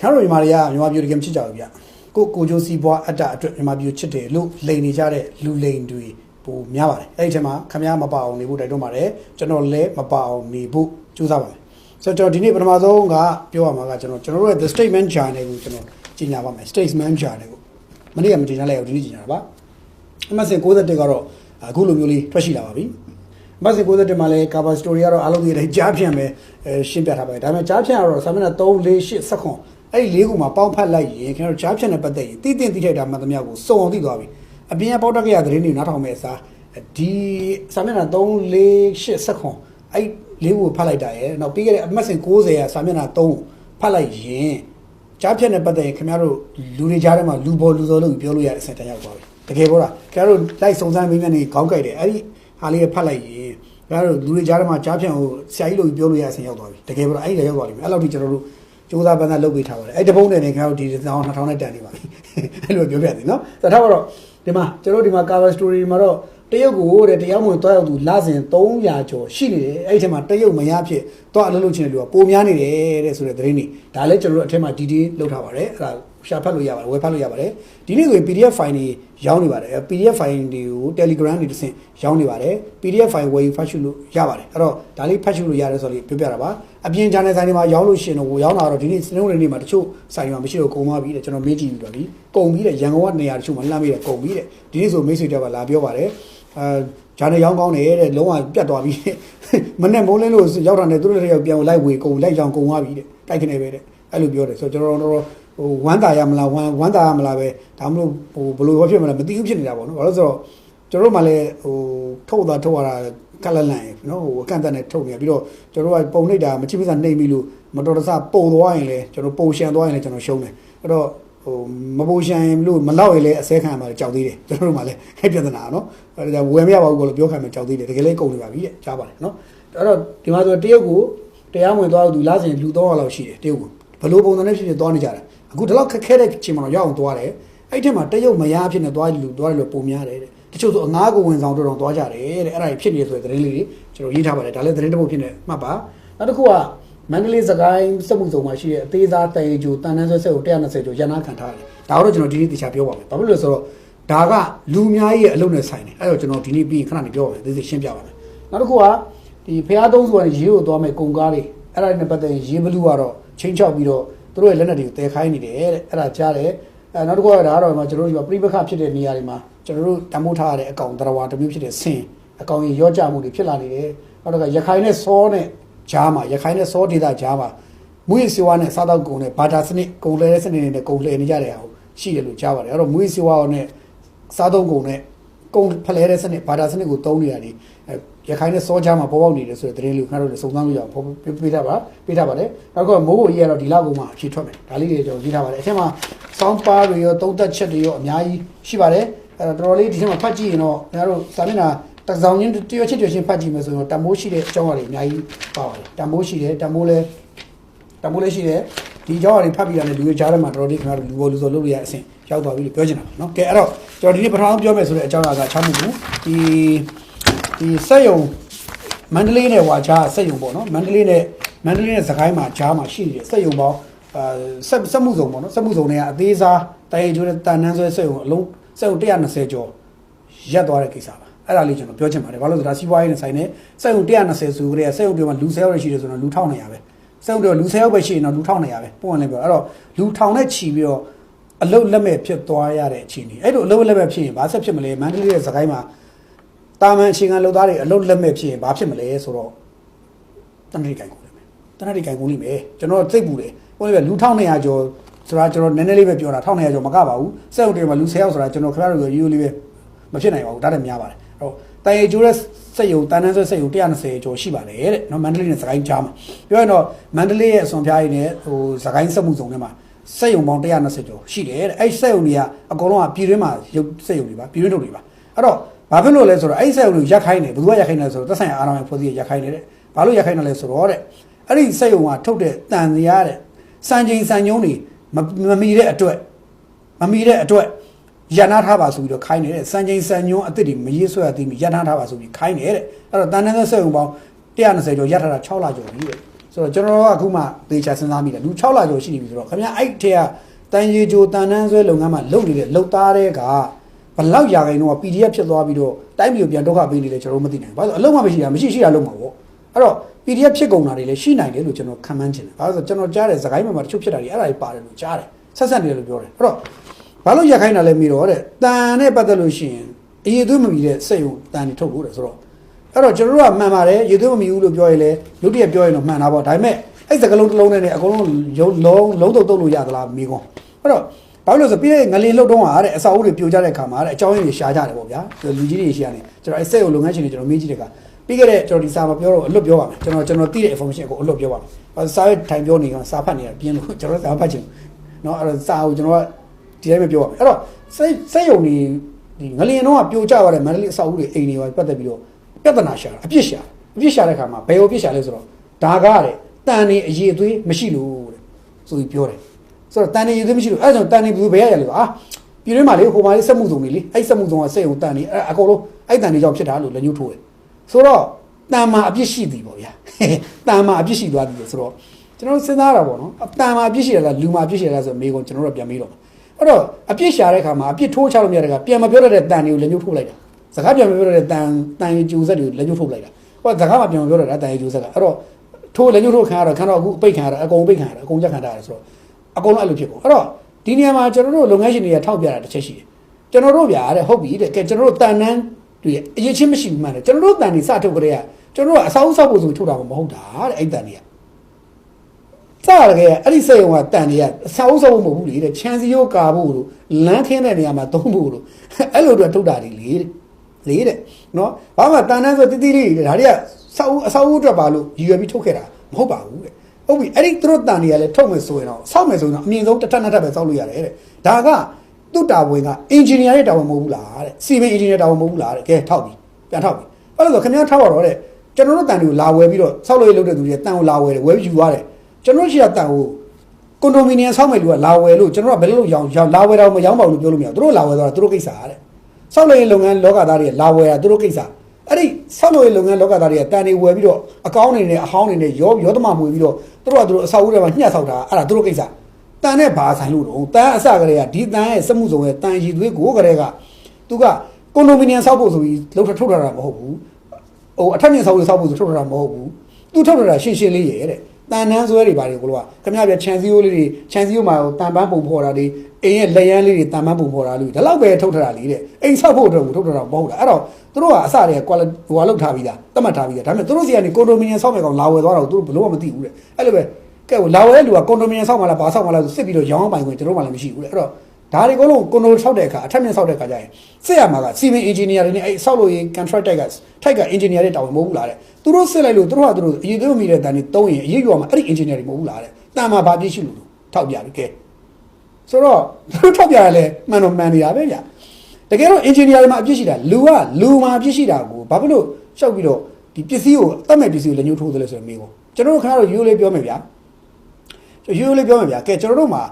ခင်ဗျားတို့မြန်မာတွေကမြန်မာပြည်တကယ်မချစ်ကြဘူးဗျကိုကိုဂျိုစီဘွားအတ္တအတွက်မြန်မာပြည်ကိုချစ်တယ်လို့လိန်နေကြတဲ့လူလိန်တွေပိုများပါတယ်အဲ့ဒီထဲမှာခင်ဗျားမပါအောင်နေဖို့တိုက်တွန်းပါတယ်ကျွန်တော်လည်းမပါအောင်နေဖို့ကြိုးစားပါမယ်ဆိုတော့ကျွန်တော်ဒီနေ့ပထမဆုံးကပြောရမှာကကျွန်တော်ကျွန်တော်တို့ရဲ့ the statement journal ကိုကျွန်တော်ကြီးညာပါမယ် statement journal ကိုမနေ့ကမကြီးညာလိုက်အောင်ဒီနေ့ကြီးညာတာပါအမှတ်စဉ်61ကတော့အခုလိုမျိုးလေးထွက်ရှိလာပါပြီအမှတ်စဉ်61မှာလည်း cover story ကတော့အားလုံးသိတဲ့ကြားဖြန့်ပဲအဲရှင်းပြထားပါတယ်ဒါပေမဲ့ကြားဖြန့်ကတော့စာမျက်နှာ3 4 8 7ခွန် အဲ့ဒီလေးခုမှာပေါင်းဖတ်လိုက်ရင်ခင်ဗျားတို့ကြားဖြန့်နဲ့ပတ်သက်ရင်တိတိတိထိုက်တာမှတ်သမျှကိုစုံအောင်သိသွားပြီအပြင်ကပေါက်တက်ကရသတင်းတွေနားထောင်မဲ့အစားဒီစာမျက်နှာ3 4 8 7ခွန်အဲ့လေးခုကိုဖတ်လိုက်တာရယ်နောက်ပြီးခဲ့တဲ့အမှတ်စဉ်60ရာစာမျက်နှာ3ဖတ်လိုက်ရင်ကြားဖြတ်နဲ့ပတ်သက်ရင်ခင်ဗျားတို့လူတွေကြားထဲမှာလူပေါ်လူစောလို့ပြောလို့ရတဲ့အဆင့်တန်းရောက်သွားပြီတကယ်ပေါ့လားခင်ဗျားတို့လိုက်စုံစမ်းမင်းမြတ်နေခေါင်းကြိုက်တယ်အဲ့ဒီဟာလေးဖတ်လိုက်ရင်ခင်ဗျားတို့လူတွေကြားထဲမှာကြားဖြတ်ကိုဆရာကြီးလို့ပြောလို့ရတဲ့အဆင့်ရောက်သွားပြီတကယ်ပေါ့လားအဲ့ဒီရောက်သွားပြီအဲ့လောက်ထိကျွန်တော်တို့ စူးစမ်းပန်းစားလုပ်ပေးထားပါတယ်အဲ့တပုံးနဲ့နေခင်ဗျားတို့ဒီတောင်2000နဲ့တန်နေပါပြီအဲ့လိုပြောပြတယ်နော်ဒါထားတော့ဒီမှာကျွန်တော်တို့ဒီမှာ cover story မှာတော့တရုတ်ကိုတဲ့တရားမဝင်တွားရောက်သူလစဉ်300ကျော်ရှိနေတယ်အဲ့ဒီထဲမှာတရုတ်မရဖြစ်တွားအလုပ်လုပ်ချင်တဲ့လူကပိုများနေတယ်တဲ့ဆိုတဲ့သတင်းတွေဒါလည်းကျွန်တော်တို့အထက်မှာ detail လောက်ထားပါတယ်အဲ့ဒါ ရှာဖတ်လို့ရပါတယ်ဝယ်ဖတ်လို့ရပါတယ်ဒီနေ့ဆိုရင် PDF file တွေရောင်းနေပါတယ် PDF file တွေကို Telegram တွေတစ်ဆင့်ရောင်းနေပါတယ် PDF file ဝယ်ယူဖတ်ရှုလို့ရပါတယ်အဲ့တော့ဒါလေးဖတ်ရှုလို့ရတယ်ဆိုတော့ပြောပြတာပါအပြင် channel ဆိုင်တွေမှာရောင်းလို့ရှိရင်တော့ရောင်းတာတော့ဒီနေ့စနေနေ့မှာတချို့ဆိုင်တွေမှာမရှိတော့ကုန်သွားပြီတဲ့ကျွန်တော်မေးကြည့်ပြီးတော့ပြီကုန်ပြီတဲ့ရန်ကုန်ကနေရာတချို့မှာလှမ်းပြီးတဲ့ကုန်ပြီတဲ့ဒီနေ့ဆိုမိတ်ဆွေတယောက်ကလာပြောပါတယ်အဲဂျာနယ်ရောင်းကောင်းတယ်တဲ့လုံးဝပြတ်သွားပြီမနဲ့မိုးလင်းလို့ရောက်တာနဲ့သူတို့တွေပြန်လိုက်ဝေကုန်လိုက်ကြောင်ကုန်သွားပြီတဲ့တိုက်ခနေပဲတဲ့အဲ့လိုပြောတယ်ဆိုတော့ကျွန်တော်တို့ ဟိုဝမ်းတာရမလားဝမ်းဝမ်းတာရမလားပဲဒါမှမဟုတ်ဟိုဘယ်လိုဖြစ်မလဲမသိဘူးဖြစ်နေတာပေါ့နော်ဘာလို့ဆိုတော့ကျွန်တော်တို့မှလည်းဟိုထုတ်တာထုတ်ရတာကလလန့်ရနော်ဟိုအကန့်အသတ်နဲ့ထုတ်နေပြီးတော့ကျွန်တော်တို့ကပုံနှိပ်တာမချိမစနှိပ်ပြီးလို့မတော်တဆပုံသွားရင်လည်းကျွန်တော်ပုံရှန်သွားရင်လည်းကျွန်တော်ရှုံးတယ်အဲ့တော့ဟိုမပုံရှန်လို့မလောက်ရင်လည်းအစဲခံရမှာကြောက်သေးတယ်ကျွန်တော်တို့မှလည်းအဲ့ပြဿနာနော်အဲ့ဒါဝယ်မရပါဘူးလို့ပြောခံမှကြောက်သေးတယ်တကယ်လည်းကုန်နေပါပြီတဲ့ကြားပါတယ်နော်အဲ့တော့ဒီမှာဆိုတရုတ်ကိုတရားဝင်သွားသူလားစင်လူ300လောက်ရှိတယ်တရုတ်ကိုဘလို့ပုံစံနဲ့ဖြစ်ဖြစ်သွားနေကြတာ အခုဒီလောက်ခက်ခဲတဲ့ချိန်မှာတော့ရအောင်သွားတယ်အဲ့ဒီထဲမှာတရုတ်မရဖြစ်နေသွားလူသွားတယ်လို့ပုံများတယ်တဲ့တချို့ဆိုအငားကိုဝင်ဆောင်တော့တော့သွားကြတယ်တဲ့အဲ့ဒါကြီးဖြစ်နေဆိုတဲ့သတင်းလေးတွေကျွန်တော်ရေးထားပါတယ်ဒါလည်းသတင်းတစ်ပုဒ်ဖြစ်နေမှတ်ပါနောက်တစ်ခုကမန္တလေးစကိုင်းစက်မှုစုံမှာရှိတဲ့အသေးစားတရေကျိုတန်တန်းဆွဲဆက်ကို120ကျိုရန်နာခံထားတယ်ဒါတော့ကျွန်တော်ဒီနေ့တရားပြောပါမယ်ဘာဖြစ်လို့လဲဆိုတော့ဒါကလူအများကြီးရဲ့အလုပ်နဲ့ဆိုင်တယ်အဲ့တော့ကျွန်တော်ဒီနေ့ပြီးခဏနေပြောပါမယ်သိသိရှင်းပြပါမယ်နောက်တစ်ခုကဒီဖျားသုံးဆိုရင်ရေးကိုသွားမယ်ကုံကားလေးအဲ့ဒါနဲ့ပတ်သက်ရင်ရေးဘလူးကတော့ချင်းချောက်ပြီးတော့ သူတို့ရဲ့လက်နက်တွေကိုတည်ခိုင်းနေတယ်တဲ့အဲ့ဒါကြားတယ်အဲနောက်တစ်ခုကဒါကတော့မှကျွန်တော်တို့ဒီမှာပြိပခဖြစ်တဲ့နေရာတွေမှာကျွန်တော်တို့တမိုးထားရတဲ့အကောင်တရဝါတစ်မျိုးဖြစ်တဲ့ဆင်အကောင်ကြီးရော့ကြမှုတွေဖြစ်လာနေတယ်နောက်တစ်ခါရခိုင်နဲ့စောနဲ့ကြားမှာရခိုင်နဲ့စောဒေသကြားမှာမွေးစေဝါနဲ့စားတော့ကုန်နဲ့ဘာတာစနစ်ကုန်လဲတဲ့စနစ်တွေနဲ့ကုန်လဲနေကြတဲ့အောင်ရှိတယ်လို့ကြားပါတယ်အဲ့တော့မွေးစေဝါနဲ့စားတော့ကုန်နဲ့ကုန်ဖလဲတဲ့စနစ်ဘာတာစနစ်ကိုတုံးနေတာဒီ ရခိုင်နဲ့စောကြားမှာပေါ်ပေါက်နေတယ်ဆိုတဲ့သတင်းလေးကိုခင်ဗျားတို့လည်းစုံစမ်းလို့ရအောင်ပေးထားပါပေးထားပါတယ်နောက်ကမိုးဘိုကြီးကတော့ဒီလောက်ကုန်မှအဖြေထွက်မယ်ဒါလေးတွေကျွန်တော်ရေးထားပါတယ်အထက်မှာ sound bar တွေရောသုံးသက်ချက်တွေရောအများကြီးရှိပါတယ်အဲ့တော့တော်တော်လေးဒီထဲမှာဖတ်ကြည့်ရင်တော့ခင်ဗျားတို့စာမျက်နှာတစ်စောင်ချင်းတရွချစ်တရွချင်းဖတ်ကြည့်မယ်ဆိုတော့တမိုးရှိတဲ့အကြောင်းအရာတွေအများကြီးပါပါတယ်တမိုးရှိတယ်တမိုးလဲတမိုးလဲရှိတယ်ဒီအကြောင်းအရာတွေဖတ်ပြီးတာနဲ့လူတွေကြားထဲမှာတော်တော်လေးခင်ဗျားတို့လူပေါ်လူစောလုပ်လို့ရအဆင့်ရောက်သွားပြီလို့ပြောချင်တာပါเนาะကဲအဲ့တော့ကျွန်တော်ဒီနေ့ပထမဆုံးပြောမယ်ဆိုတဲ့အကြောင်းအရာကချမ်းမှုဘူးဒီ ဒီစက်ယုံမန္တလေးနဲ့ဝါကြားစက်ယုံပေါ့နော်မန္တလေးနဲ့မန္တလေးနဲ့စကိုင်းမှာကြားမှာရှိနေတဲ့စက်ယုံပေါင်းအာဆက်စက်မှုစုံပေါ့နော်စက်မှုစုံတွေကအသေးစားတိုင်ကျိုးတဲ့တန်နှန်းဆွဲစက်ယုံအလုံးစက်ယုံ120ကျော်ရက်သွားတဲ့ကိစ္စပါအဲ့ဒါလေးကျွန်တော်ပြောချင်ပါတယ်ဘာလို့လဲဆိုတော့စီးပွားရေးနဲ့ဆိုင်နေစက်ယုံ120ဆိုကြတဲ့စက်ယုံတွေမှာလူ10ယောက်ရှိတယ်ဆိုတော့လူ1900ပဲစက်ယုံတွေလူ10ယောက်ပဲရှိရင်တော့လူ1900ပဲပုံမှန်လေးပြောအဲ့တော့လူ1000နဲ့ချီပြီးတော့အလုတ်လက်မဲ့ဖြစ်သွားရတဲ့အခြေအနေအဲ့လိုအလုတ်လက်မဲ့ဖြစ်ရင်ဘာဆက်ဖြစ်မလဲမန္တလေးရဲ့စကိုင်းမှာ တာမန်အချိန်ကလောက်သားတွေအလုတ်လက်မဲ့ဖြစ်ရင်ဘာဖြစ်မလဲဆိုတော့တနတိကိုင်ကုန်လိမ့်မယ်တနတိကိုင်ကုန်လိမ့်မယ်ကျွန်တော်သိပူတယ်ဟိုလေလူ1200ကျော်ဆိုတာကျွန်တော်နည်းနည်းလေးပဲပြောတာ1200ကျော်မကပါဘူးစက်အုပ်တွေမှာလူ10ယောက်ဆိုတာကျွန်တော်ခင်ဗျားတို့ရိုးရိုးလေးပဲမဖြစ်နိုင်ပါဘူးဒါတည်းများပါတယ်အဲ့တော့တိုင်ရီကျိုးတဲ့စက်ယုံတန်တန်းဆွဲစက်ယုံ120ကျော်ရှိပါတယ်တဲ့နော်မန္တလေးနဲ့စကိုင်းကြားမှာပြောရင်တော့မန္တလေးရဲ့အစွန်ဖျားရည်နဲ့ဟိုစကိုင်းစက်မှုစုံထဲမှာစက်ယုံပေါင်း120ကျော်ရှိတယ်တဲ့အဲ့စက်ယုံတွေကအကုန်လုံးကပြည်တွင်းမှာရုပ်စက်ယုံတွေပါပြည်တွင်းထုတ်တွေပါအဲ့တော့ ဘာဖြစ်လို့လဲဆိုတော့အဲ့စက်ယုံတွေရက်ခိုင်းတယ်ဘယ်သူကရက်ခိုင်းလဲဆိုတော့သက်ဆိုင်ရာအာဏာပိုင်ဖွဲ့စည်းရက်ခိုင်းတယ်တဲ့ဘာလို့ရက်ခိုင်းတယ်လဲဆိုတော့တဲ့အဲ့ဒီစက်ယုံကထုတ်တဲ့တန်စရာတဲ့စံချိန်စံညုံတွေမမီတဲ့အတွက်မမီတဲ့အတွက်ရန်နာထားပါဆိုပြီးတော့ခိုင်းနေတဲ့စံချိန်စံညွန်းအစ်စ်တွေမရေးဆွဲရသေးဘူးရန်နာထားပါဆိုပြီးခိုင်းနေတဲ့အဲ့တော့တန်တန်းသက်ဆက်ုံပေါင်း120ကျော်ရထားတာ6လကျော်ပြီတဲ့ဆိုဆိုတော့ကျွန်တော်တို့ကအခုမှသေချာစဉ်းစားမိတယ်လူ6လကျော်ရှိနေပြီဆိုတော့ခင်ဗျာအဲ့ထဲကတန်ရီဂျိုတန်နန်းဆွဲလုပ်ငန်းမှာလုပ်နေတဲ့လုပ်သားတွေက ဘလောက်ရာခိုင်တော့ PDF ဖြစ်သွားပြီးတော့တိုင်းပြည်ကိုပြန်ဒုက္ခပေးနေတယ်ကျွန်တော်တို့မသိနိုင်ဘူးဘာလို့အလုံးမမရှိတာမရှိရှိတာလုံးမှာပေါ့အဲ့တော့ PDF ဖြစ်ကုန်တာတွေလည်းရှိနိုင်တယ်လို့ကျွန်တော်ခံမှန်းချင်တယ်ဘာလို့လဲဆိုတော့ကျွန်တော်ကြားတယ်စကိုင်းမှာမှာတချို့ဖြစ်တာတွေအဲ့ဒါတွေပါတယ်လို့ကြားတယ်ဆက်ဆက်နေတယ်လို့ပြောတယ်အဲ့တော့ဘာလို့ရခိုင်းတာလဲမိတော့တဲ့တန်နဲ့ပတ်သက်လို့ရှိရင်အရေးသွေးမမီတဲ့စိတ်ကိုတန်တွေထုတ်လို့တယ်ဆိုတော့အဲ့တော့ကျွန်တော်တို့ကမှန်ပါတယ်ရေသွေးမမီဘူးလို့ပြောရင်လည်းလူတရက်ပြောရင်တော့မှန်တာပေါ့ဒါပေမဲ့အဲ့စကလုံးတစ်လုံးနဲ့ねအကုန်လုံးရုံလုံးလုံးတုတ်တုတ်လို့ရသလားမိကွန် အဲ့တော့ဘာလို့လဲဆိုပြီးတဲ့ငလင်လှုပ်တော့ဟာတဲ့အစာအုပ်တွေပြိုကျတဲ့ခါမှာတဲ့အကြောင်းရင်းတွေရှားကြတယ်ပေါ့ဗျာလူကြီးတွေရှိရတယ်ကျွန်တော်အဲ့စက်ကိုလုပ်ငန်းရှင်တွေကျွန်တော်မေးကြည့်တဲ့အခါပြီးခဲ့တဲ့ကျွန်တော်ဒီစာမပြောတော့အလွတ်ပြောပါမယ်ကျွန်တော်ကျွန်တော်သိတဲ့ information ကိုအလွတ်ပြောပါမယ်ဘာလို့စာရဲ့ထိုင်ပြောနေကစာဖတ်နေတာပြင်းလို့ကျွန်တော်စာဖတ်ချင်เนาะအဲ့တော့စာကိုကျွန်တော်ကဒီတိုင်းပဲပြောပါမယ်အဲ့တော့စိတ်စိတ်ယုံနေဒီငလင်တော့ကပြိုကျသွားတဲ့မန္တလေးအစာအုပ်တွေအိမ်တွေပါပတ်သက်ပြီးတော့ ပြဿနာရှာတာအပြစ်ရှာအပြစ်ရှာတဲ့ခါမှာဘယ်လိုအပြစ်ရှာလဲဆိုတော့ဒါကတဲ့တန်နေအရေးအသွေးမရှိလို့တဲ့ဆိုပြီးပြောတယ် ဆိုတော့တန်နေအရေးအသွေးမရှိလို့အဲ့ဒါကြောင့်တန်နေဘယ်လိုဘယ်ရရလဲဆိုအာပြည်တွင်းမှာလေဟိုမှာလေစက်မှုစုံနေလေအဲ့စက်မှုစုံကစက်ရုံတန်နေအဲ့အကုန်လုံးအဲ့တန်နေကြောင့်ဖြစ်တာလို့လက်ညှိုးထိုးတယ်ဆိုတော့တန်မှာအပြစ်ရှိသည်ပေါ့ဗျာတန်မှာအပြစ်ရှိသွားသည်ဆိုတော့ကျွန်တော်စဉ်းစားတာပေါ့နော်တန်မှာအပြစ်ရှိရလားလူမှာအပြစ်ရှိရလားဆိုတော့မေးကုန်ကျွန်တော်တို့ပြန်မေးတော့အဲ့တော့အပြစ်ရှာတဲ့ခါမှာအပြစ်ထိုးချလို့မရတဲ့ခါပြန်မပြောတတ်တဲ့တန်တွေကိုလက်ညှိုးထိုးလိုက်တာစကားပြန်မပြောတဲ့တန်တန်ရီကျူဆက်တွေကိုလက်ညှိုးထုတ်လိုက်တာဟောစကားမှပြန်မပြောတော့တာတန်ရီကျူဆက်ကအဲ့တော့ထိုးလက်ညှိုးထုတ်ခံရတော့ခံတော့အခုအပိတ်ခံရတာအကုန်ပိတ်ခံရတာအကုန်ချက်ခံတာရဆိုတော့ အကုန်လုံးအဲ့လိုဖြစ်ကုန်အဲ့တော့ဒီနေရာမှာကျွန်တော်တို့လုပ်ငန်းရှင်တွေကထောက်ပြတာတစ်ချက်ရှိတယ်ကျွန်တော်တို့ဗျာတဲ့ဟုတ်ပြီတဲ့ကဲကျွန်တော်တို့တန်နန်းတွေအရေးချင်းမရှိဘူးမှန်တယ်ကျွန်တော်တို့တန်နေစထုတ်ကြတဲ့ကကျွန်တော်တို့ကအစားအုပ်ဆောက်ဖို့ဆိုထုတ်တာမဟုတ်တာတဲ့အဲ့တန်တွေကစရခဲ့အဲ့ဒီစိတ်ုံကတန်တွေကအစားအုပ်ဆောက်ဖို့မဟုတ်ဘူးလေတဲ့ချန်စီယိုကာဖို့လို့လမ်းခင်းတဲ့နေရာမှာသုံးဖို့လို့အဲ့လိုတော့ထုတ်တာတွေလေတဲ့လေးတဲ့နော်ဘာမှတန်တန်းဆိုတိတိလေးတွေဒါတွေကစောက်အစောက်အတွက်ပါလို့ရည်ရွယ်ပြီးထုတ်ခဲ့တာမဟုတ်ပါဘူးတဲ့ ဟုတ်ပြီအဲ့ဒီသူတို့တန်တွေကလည်းထုတ်မယ်ဆိုရင်တော့စောက်မယ်ဆိုရင်တော့အမြင့်ဆုံးတစ်ထပ်နှစ်ထပ်ပဲစောက်လို့ရတယ်တဲ့ဒါကသူ့တာဝန်ကအင်ဂျင်နီယာရဲ့တာဝန်မဟုတ်ဘူးလားတဲ့စီမင်းအင်ဂျင်နီယာတာဝန်မဟုတ်ဘူးလားတဲ့ကဲထောက်ပြီပြန်ထောက်ပြီအဲ့လိုဆိုခင်ဗျားထောက်ရတော့တဲ့ကျွန်တော်တို့တန်တွေကိုလာဝယ်ပြီးတော့စောက်လို့ရလုပ်တဲ့သူတွေကတန်ကိုလာဝယ်တယ်ဝယ်ပြီးယူသွားတယ်ကျွန်တော်တို့ရှိတဲ့တန်ကိုကွန်ဒိုမီနီယံဆောက်မဲ့လူကလာဝယ်လို့ကျွန်တော်ကဘယ်လိုလုပ်ရောင်းရောင်းလာဝယ်တော့မရောင်းပါဘူးလို့ပြောလို့မရဘူးသူတို့လာဝယ်သွားတာသူတို့ကိစ္စတဲ့ဆောက်လုပ်ရေးလုပ်ငန်းလောကသားတွေလာဝယ်တာသူတို့ကိစ္စ အဲ့ဒီဆောက်လုပ်ရေးလုပ်ငန်းလောကသားတွေကတန်တွေဝယ်ပြီးတော့အကောင်းတွေနဲ့အဟောင်းတွေနဲ့ရောရောသမမွေပြီးတော့သူတို့ကသူတို့အဆောက်အဦတွေမှာညှက်ဆောက်တာအဲ့ဒါသူတို့ကိစ္စတန်နဲ့ဘာဆိုင်လို့တော့တန်အစကလေးကဒီတန်ရဲ့စက်မှုစုံရဲ့တန်ရည်သွေးကိုကလေးကသူကကွန်ဒိုမီနီယံဆောက်ဖို့ဆိုပြီးလှုပ်ထထုတ်ထားတာမဟုတ်ဘူးဟိုအထက်မြင့်ဆောက်ဖို့ဆောက်ဖို့ဆိုထုတ်ထားတာမဟုတ်ဘူးသူထုတ်ထားတာရှင်းရှင်းလေးရဲ့တဲ့ တန်နန်းဆွဲတွေဘာတွေကိုလောကခမရပြချန်စီယိုလေးတွေချန်စီယိုမှာတန်ပန်းပုံဖော်တာတွေအိမ်ရဲ့လက်ရန်လေးတွေတန်ပန်းပုံဖော်တာလို့ဒါတော့ပဲထုတ်ထားတာလေးတဲ့အိမ်ဆောက်ဖို့အတွက်ကိုထုတ်ထားတာမဟုတ်တာအဲ့တော့သူတို့ကအစတည်းက quality ဟိုကလောက်ထားပြီးသားတတ်မှတ်ထားပြီးသားဒါပေမဲ့သူတို့စီကနေကွန်ဒိုမီနီယံဆောက်မဲ့ကောင်လာဝယ်သွားတာကိုသူတို့ဘယ်လို့မှမသိဘူးတဲ့အဲ့လိုပဲကဲလာဝယ်တဲ့လူကကွန်ဒိုမီနီယံဆောက်မှလားဘာဆောက်မှလားဆိုစစ်ပြီးတော့ရောင်းပိုင်ခွင့်ကျွန်တော်မှလည်းမရှိဘူးတဲ့အဲ့တော့ ဒါတွေအကုန်လုံးကွန်ဒိုဆောက်တဲ့အခါအထက်မြင့်ဆောက်တဲ့အခါကျရင်စစ်ရမှာကစီမင်းအင်ဂျင်နီယာတွေနဲ့အဲ့ဆောက်လို့ရင် contract တိုက်ကထိုက်ကအင်ဂျင်နီယာတွေတောင်းမဟုတ်ဘူးလားတဲ့သူတို့စစ်လိုက်လို့သူတို့ကသူတို့အရေးသွေးမိတဲ့တန်တွေတုံးရင်အရေးယူအောင်အဲ့ဒီအင်ဂျင်နီယာတွေမဟုတ်ဘူးလားတဲ့တန်မှာဘာပြည့်ရှိလို့ထောက်ပြပြီကဲဆိုတော့သူတို့ထောက်ပြရလဲမှန်တော့မှန်နေတာပဲဗျတကယ်တော့အင်ဂျင်နီယာတွေမှာအပြည့်ရှိတာလူကလူမှာအပြည့်ရှိတာကိုဘာဖြစ်လို့ရှောက်ပြီးတော့ဒီပစ္စည်းကိုအတ်မဲ့ပစ္စည်းကိုလက်ညှိုးထိုးသလဲဆိုတော့မေးပေါ့ကျွန်တော်တို့ခဏတော့ရိုးလေးပြောမယ်ဗျာရိုးလေးပြောမယ်ဗျာကဲကျွန်တော်တို့မှာ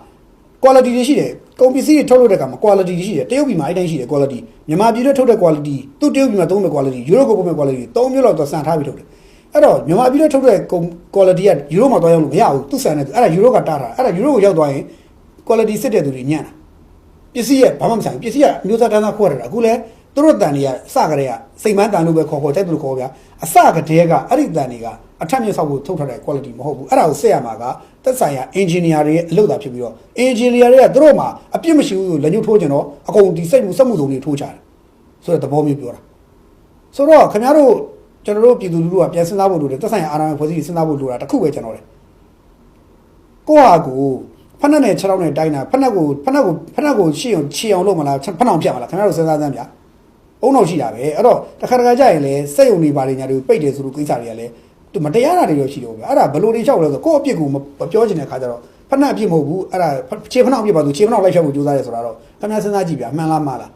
quality တွေရှိတယ်ကုန်ပစ္စည်းတွေထုတ်လုပ်တဲ့အခါမှာ quality တွေရှိတယ်တရုတ်ပြည်မှာအဲ့တိုင်းရှိတယ် quality မြန်မာပြည်တွထုတ်တဲ့ quality သူတရုတ်ပြည်မှာသုံးတဲ့ quality ယူရိုကိုပုံမဲ့ quality သုံးမျိုးလောက်တော့စံထားပြီးထုတ်တယ်အဲ့တော့မြန်မာပြည်တွထုတ်တဲ့ကုန် quality ကယူရိုမှာတော့ရောက်လို့မရဘူးသူစံနေအဲ့ဒါယူရိုကတားတာအဲ့ဒါယူရိုကိုရောက်သွားရင် quality စစ်တဲ့သူတွေညံ့တာပစ္စည်းရဲ့ဘာမှမဆိုင်ဘူးပစ္စည်းကအမျိုးသားတန်းသားခွဲတာအခုလဲသူတို့တန်တွေကစကြတဲ့ကစိတ်မန်းတန်လို့ပဲခေါ်ခေါ်တိုက်သူလို့ခေါ်ဗျာအစကတည်းကအဲ့ဒီတန်တွေကအထက်မြင့်ဆောက်ဖို့ထုတ်ထားတဲ့ quality မဟုတ်ဘူးအဲ့ဒါကိုဆက်ရမှာက သက်ဆိုင်ရာ engineer တွေရဲ့အလုပ်သာဖြစ်ပြီးတော့ engineer တွေကသူတို့မှာအပြစ်မရှိဘူးလက်ညှိုးထိုးကြတော့အကုန်ဒီစိတ်မှုစက်မှုစုံတွေထိုးချတယ်ဆိုတဲ့သဘောမျိုးပြောတာဆိုတော့ခင်ဗျားတို့ကျွန်တော်တို့ပြည်သူလူထုကပြန်စဉ်းစားဖို့လိုတယ်သက်ဆိုင်ရာအာဏာပိုင်ဖွဲ့စည်းစဉ်းစားဖို့လိုတာတခုပဲကျွန်တော်လေကိုဟာကိုဖက်နှက်နဲ့ခြေထောက်နဲ့တိုင်းတာဖက်နှက်ကိုဖက်နှက်ကိုဖက်နှက်ကိုရှေ့အောင်ခြေအောင်လုပ်မလားဖက်နှောင်ဖြတ်မလားခင်ဗျားတို့စဉ်းစားစမ်းဗျာအုံတော့ရှိတာပဲအဲ့တော့တခါတခါကြရင်လေစက်ယုံနေပါလေညာတွေကိုပိတ်တယ်ဆိုလို့ကိစ္စတွေကလည်း သူမတရားတာတွေရောရှိတော့ဗျာအဲ့ဒါဘလို့တွေလျှောက်လဲဆိုကိုယ့်အပြစ်ကိုမပြောချင်တဲ့ခါကျတော့ဖက်နှက်အပြစ်မဟုတ်ဘူးအဲ့ဒါခြေဖက်နှောင်အပြစ်ပါဆိုခြေဖက်နှောင်လိုက်ဖြတ်ဖို့ကြိုးစားရဲဆိုတာတော့ခင်ဗျားစဉ်းစားကြည့်ဗျာမှန်လားမှားလား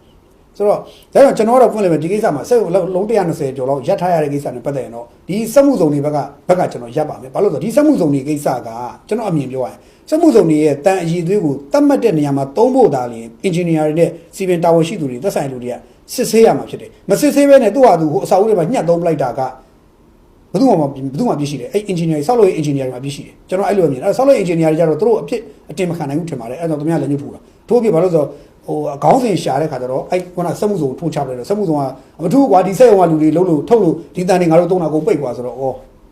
ဆိုတော့ဒါကြောင့်ကျွန်တော်ကတော့ဖွင့်လိုက်မယ်ဒီကိစ္စမှာစက်လုံး120ကျော်လောက်ရပ်ထားရတဲ့ကိစ္စနဲ့ပတ်သက်ရင်တော့ဒီစက်မှုစုံတွေဘက်ကဘက်ကကျွန်တော်ရပ်ပါမယ်ဘာလို့လဲဆိုတော့ဒီစက်မှုစုံတွေကိစ္စကကျွန်တော်အမြင်ပြောရရင်စက်မှုစုံတွေရဲ့တန်အရည်သွေးကိုတတ်မှတ်တဲ့နေရာမှာသုံးဖို့ဒါလျင်အင်ဂျင်နီယာတွေနဲ့စီဗင်တာဝန်ရှိသူတွေသက်ဆိုင်လူတွေကစစ်ဆေးရမှာဖြစ်တယ်မစစ်ဆေးဘဲနဲ့သူ့ဟာသူဟိုအစာအုပ်တွေမှာညှက်သုံးပလိုက်တာက ဘယ်သူမှမဘယ်သူမှပြည့်ရှိတယ်အဲ့ engineer ဆောက်လုပ်ရေး engineer တွေမှာပြည့်ရှိတယ်ကျွန်တော်အဲ့လိုမြင်တယ်အဲ့ဆောက်လုပ်ရေး engineer တွေကြတော့သူတို့အဖြစ်အတင်မခံနိုင်ဘူးထင်ပါတယ်အဲ့တော့သူများလည်းညှို့ထူတာထို့အဖြစ်ဘာလို့ဆိုတော့ဟိုအကောင်းစင်ရှာတဲ့ခါကျတော့အဲ့ခုနစက်မှုစုံထိုးချပလိုက်တော့စက်မှုစုံကမထူးကွာဒီစက်ရုံကလူတွေလုံးလို့ထုတ်လို့ဒီတန်တွေငါတို့သုံးတာကိုပိတ်ကွာဆိုတော့ဩ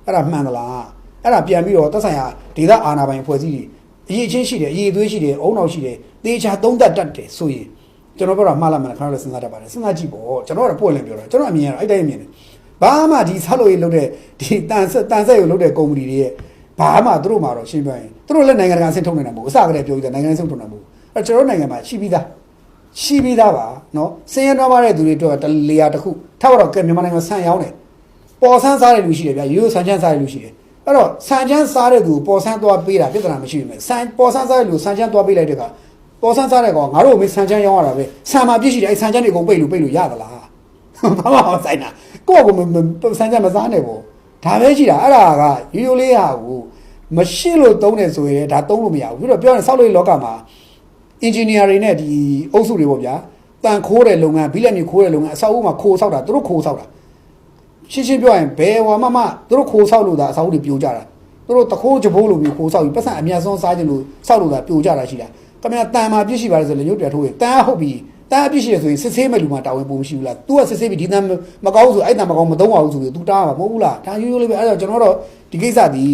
အဲ့ဒါမှန်သလားအဲ့ဒါပြန်ပြီးတော့သက်ဆိုင်ရာဒေသအာဏာပိုင်အဖွဲ့အစည်းတွေအရေးချင်းရှိတယ်အရေးသွေးရှိတယ်အုံနောက်ရှိတယ်တေချာသုံးသက်တတ်တယ်ဆိုရင်ကျွန်တော်ပြောတာမှားလားမှန်လားခင်ဗျားတို့စဉ်းစားတတ်ပါတယ်စဉ်းစားကြည့်ပေါ့ကျွန်တော်ကတော့ပွင့်လင်းပြောတာကျွန်တော်အမြင်ကတော့အဲ့တိုင်းအမြင်တယ် ဘာမှဒီဆောက်လို့ရလုပ်တဲ့ဒီတန်ဆက်တန်ဆက်ရလုပ်တဲ့ကုမ္ပဏီတွေရဲ့ဘာမှသူတို့မှာတော့ရှင်းပြရင်သူတို့လည်းနိုင်ငံတကာအဆင့်ထုတ်နေတာမဟုတ်ဘူးအစကတည်းကပြောပြီးသားနိုင်ငံအဆင့်ထုတ်နေတာမဟုတ်ဘူးအဲကျွန်တော်တို့နိုင်ငံမှာရှိပြီးသားရှိပြီးသားပါနော်စင်ရတော့ပါတဲ့သူတွေတော့တလေယာတစ်ခုထားတော့ကဲမြန်မာနိုင်ငံဆန်ရောင်းတယ်ပေါ်ဆန်းစားတဲ့လူရှိတယ်ဗျာရိုးရိုးဆန်ချမ်းစားတဲ့လူရှိတယ်အဲ့တော့ဆန်ချမ်းစားတဲ့သူပေါ်ဆန်းသွားပေးတာပြဿနာမရှိဘူးမယ်ဆန်ပေါ်ဆန်းစားတဲ့လူဆန်ချမ်းသွားပေးလိုက်တဲ့ကပေါ်ဆန်းစားတဲ့ကောင်ငါတို့မေးဆန်ချမ်းရောင်းရတာပဲဆန်မှာပြည့်ရှိတယ်အဲ့ဆန်ချမ်းတွေအကုန်ပိတ်လို့ပိတ်လို့ရသလားဘာမှမဆိုင်တာ ကိုယ့်ကိုယ်ကိုစမ်းကြမစားနဲ့ပေါ့ဒါပဲရှိတာအဲ့ဒါကရိုးရိုးလေးဟာကိုမရှိလို့သုံးတယ်ဆိုရင်ဒါသုံးလို့မရဘူးပြီးတော့ပြောရင်ဆောက်လုပ်ရေးလောကမှာ engineer တွေနဲ့ဒီအုပ်စုတွေပေါ့ဗျာတန်ခိုးတဲ့လုပ်ငန်းဘီလက်မြေခိုးတဲ့လုပ်ငန်းအဆောက်အဦမှာခိုးဆောက်တာသူတို့ခိုးဆောက်တာရှင်းရှင်းပြောရင်ဘယ်ဟွာမှမသူတို့ခိုးဆောက်လို့ဒါအဆောက်အဦတွေပြိုကျတာသူတို့တခိုးကြဘိုးလိုမျိုးခိုးဆောက်ပြီးပတ်စံအများဆုံးစားခြင်းလို့ဆောက်လို့ဒါပြိုကျတာရှိတာခင်ဗျာတန်မှာပြည့်ရှိပါတယ်ဆိုလည်းညှို့ပြထိုးရင်တန်ဟုတ်ပြီ တန်အပြည့်ရှိရဆိုရင်စစ်ဆေးမဲ့လူမှာတာဝန်ပုံမရှိဘူးလား तू ကစစ်ဆေးပြီးဒီတန်မကောင်းဆိုအဲ့တန်မကောင်းမသုံးပါဘူးဆိုပြီး तू တားမှာမဟုတ်ဘူးလားဒါရိုးရိုးလေးပဲအဲ့တော့ကျွန်တော်တော့ဒီကိစ္စဒီ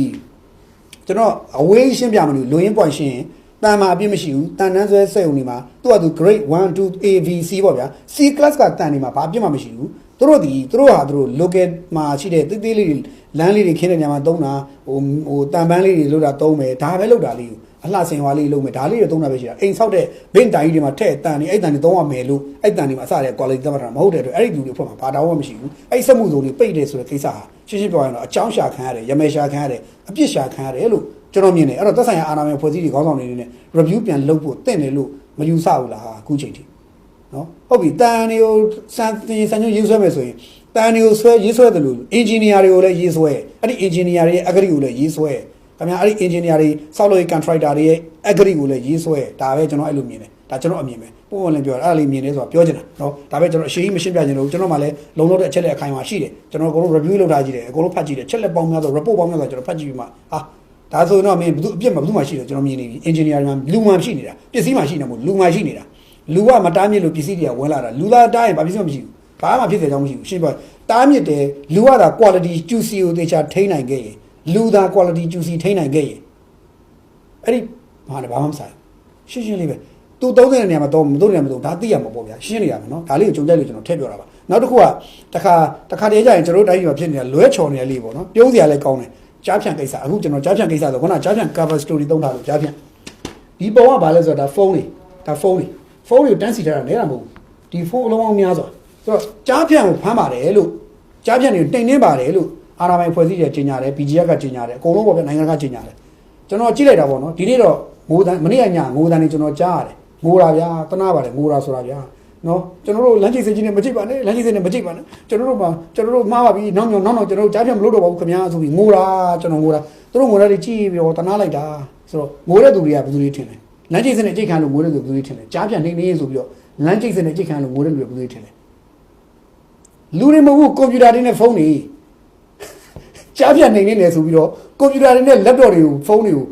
ကျွန်တော်အဝေးရှင်းပြမလို့လူရင်း point ရှင်းရင်တန်မှာအပြည့်မရှိဘူးတန်တန်းဆွဲစက်ုံနေမှာသူကသူ grade 1 2 A B C ပေါ့ဗျာ C class ကတန်နေမှာဘာအပြည့်မှမရှိဘူးသူတို့ဒီသူတို့ဟာသူတို့ local မှာရှိတဲ့တိတိလေးတွေလမ်းလေးတွေခင်းတဲ့ညမှာသုံးတာဟိုဟိုတန်ပန်းလေးတွေလောက်တာသုံးမယ်ဒါပဲလောက်တာလေးကို အလှဆင်ဝါလေးလုံးမယ်ဒါလေးတွေသုံးတာပဲရှိတာအိမ်ဆောက်တဲ့ဘင်းတိုင်ကြီးတွေမှာထည့်တန်နေအဲ့တန်တွေသုံးရမယ်လို့အဲ့တန်တွေမှာအစတဲ့ quality သတ်မှတ်တာမဟုတ်တဲ့အတွက်အဲ့ဒီလူတွေဖွဲ့မှာဘာတောင်းမှမရှိဘူးအဲ့စက်မှုစုံတွေပိတ်တယ်ဆိုတဲ့ကိစ္စဟာရှင်းရှင်းပြောရရင်တော့အကြောင်းရှာခံရတယ်ရမယ်ရှာခံရတယ်အပြစ်ရှာခံရတယ်လို့ကျွန်တော်မြင်တယ်အဲ့တော့သက်ဆိုင်ရာအာဏာပိုင်ဖွဲ့စည်းတွေခေါင်းဆောင်တွေနေနဲ့ review ပြန်လုပ်ဖို့တင့်တယ်လို့မယူဆဘူးလားဟာအခုချိန်ထိနော်ဟုတ်ပြီတန်တွေကိုစံတင်စံညွှန်းရေးဆွဲမယ်ဆိုရင်တန်တွေကိုဆွဲရေးဆွဲတယ်လို့အင်ဂျင်နီယာတွေကိုလည်းရေးဆွဲအဲ့ဒီအင်ဂျင်နီယာတွေရဲ့ agree ကိုလည်းရေးဆွဲ ခင်ဗျာအဲ့ဒီအင်ဂျင်နီယာတွေဆောက်လုပ်ရေး contractor တွေရဲ့ agree ကိုလည်းရေးဆွဲဒါပဲကျွန်တော်အဲ့လိုမြင်တယ်ဒါကျွန်တော်အမြင်ပဲပုံမှန်လည်းပြောတာအဲ့ဒါလေးမြင်နေဆိုတာပြောချင်တာနော်ဒါပဲကျွန်တော်အရှိကြီးမရှင်းပြချင်လို့ကျွန်တော်မှလည်းလုံလောက်တဲ့အချက်လက်အခိုင်အမာရှိတယ်ကျွန်တော်အကုန်လုံး review လုပ်ထားကြည့်တယ်အကုန်လုံးဖတ်ကြည့်တယ်ချက်လက်ပေါင်းများဆို report ပေါင်းများဆိုကျွန်တော်ဖတ်ကြည့်ပြီးမှဟာဒါဆိုရင်တော့မင်းဘယ်သူအပြစ်မဘယ်သူမှရှိတယ်ကျွန်တော်မြင်နေပြီ engineer တွေမှာလူမှရှိနေတာပစ္စည်းမှရှိနေမို့လူမှရှိနေတာလူကမတားမြစ်လို့ပစ္စည်းတွေကဝင်လာတာလူသားတားရင်ဘာပစ္စည်းမှမရှိဘူးဘာမှဖြစ်တဲ့ကြောင်းမရှိဘူးရှင်းပြောတားမြစ်တယ်လူကသာ quality QC ကိုသေချာထိန်းနိုင်ခဲ့ရင် လူသား quality QC ထိန်းနိုင်ခဲ့ရင်အဲ့ဒီဘာလဲဘာမှမဆိုင်ရှင်းရှင်းလေးပဲသူသုံးတဲ့နေရာမှာတော့မသုံးတဲ့နေရာမှာတော့ဒါသိရမှာပေါ့ဗျာရှင်းနေရမှာနော်ဒါလေးကိုကြုံကြိုက်လို့ကျွန်တော်ထည့်ပြောတာပါနောက်တစ်ခုကတခါတခါတည်းကျရင်ကျွန်တော်တို့တိုင်းပြည်မှာဖြစ်နေတာလွဲချော်နေရလေးပေါ့နော်ပြုံးစရာလည်းကောင်းတယ်ကြားဖြန့်ကိစ္စအခုကျွန်တော်ကြားဖြန့်ကိစ္စဆိုခုနကြားဖြန့် cover story သုံးတာလို့ကြားဖြန့်ဒီပုံကဘာလဲဆိုတော့ဒါဖုန်းလေးဒါဖုန်းလေးဖုန်းတွေကိုတန်းစီထားတာနဲတာမဟုတ်ဘူးဒီဖုန်းအလုံးအောင်များစွာဆိုတော့ကြားဖြန့်ကိုဖမ်းပါတယ်လို့ကြားဖြန့်တွေကိုတိမ်နှင်းပါတယ်လို့ အာနာပိုင်ဖွဲ့စည်းတယ်ကြီးညာတယ် BGF ကကြီးညာတယ်အကုန်လုံးပေါ့ဗျနိုင်ငံကကြီးညာတယ်ကျွန်တော်ကြည့်လိုက်တာပေါ့နော်ဒီနေ့တော့ငိုတန်းမနေ့ကညငိုတန်းနေကျွန်တော်ကြားရတယ်ငိုတာဗျာတနာပါတယ်ငိုတာဆိုတာဗျာနော်ကျွန်တော်တို့လမ်းကြီးစင်ကြီးနဲ့မကြိတ်ပါနဲ့လမ်းကြီးစင်နဲ့မကြိတ်ပါနဲ့ကျွန်တော်တို့မှာကျွန်တော်တို့မှားပါပြီနောက်နောက်နောက်ကျွန်တော်တို့ကြားဖြန့်မလုပ်တော့ပါဘူးခင်ဗျာဆိုပြီးငိုတာကျွန်တော်ငိုတာသူတို့ငိုတာတွေကြည့်ပြီးတော့တနာလိုက်တာဆိုတော့ငိုတဲ့သူတွေကဘယ်သူတွေထင်လဲလမ်းကြီးစင်နဲ့ကြိတ်ခံလို့ငိုတဲ့သူဘယ်သူတွေထင်လဲကြားဖြန့်နေနေဆိုပြီးတော့လမ်းကျိတ်စနဲ့ကြိတ်ခံလို့ငိုတဲ့လူတွေဘယ်လိုထင်လဲလူတွေမဟုတ်ဘူးကွန်ပျူတာတွေနဲ့ဖုန်းတွေ ကြားပြနေနေတယ်ဆိုပြီးတော့ကွန်ပျူတာတွေနဲ့ laptop တွေကိုဖုန်းတွေကို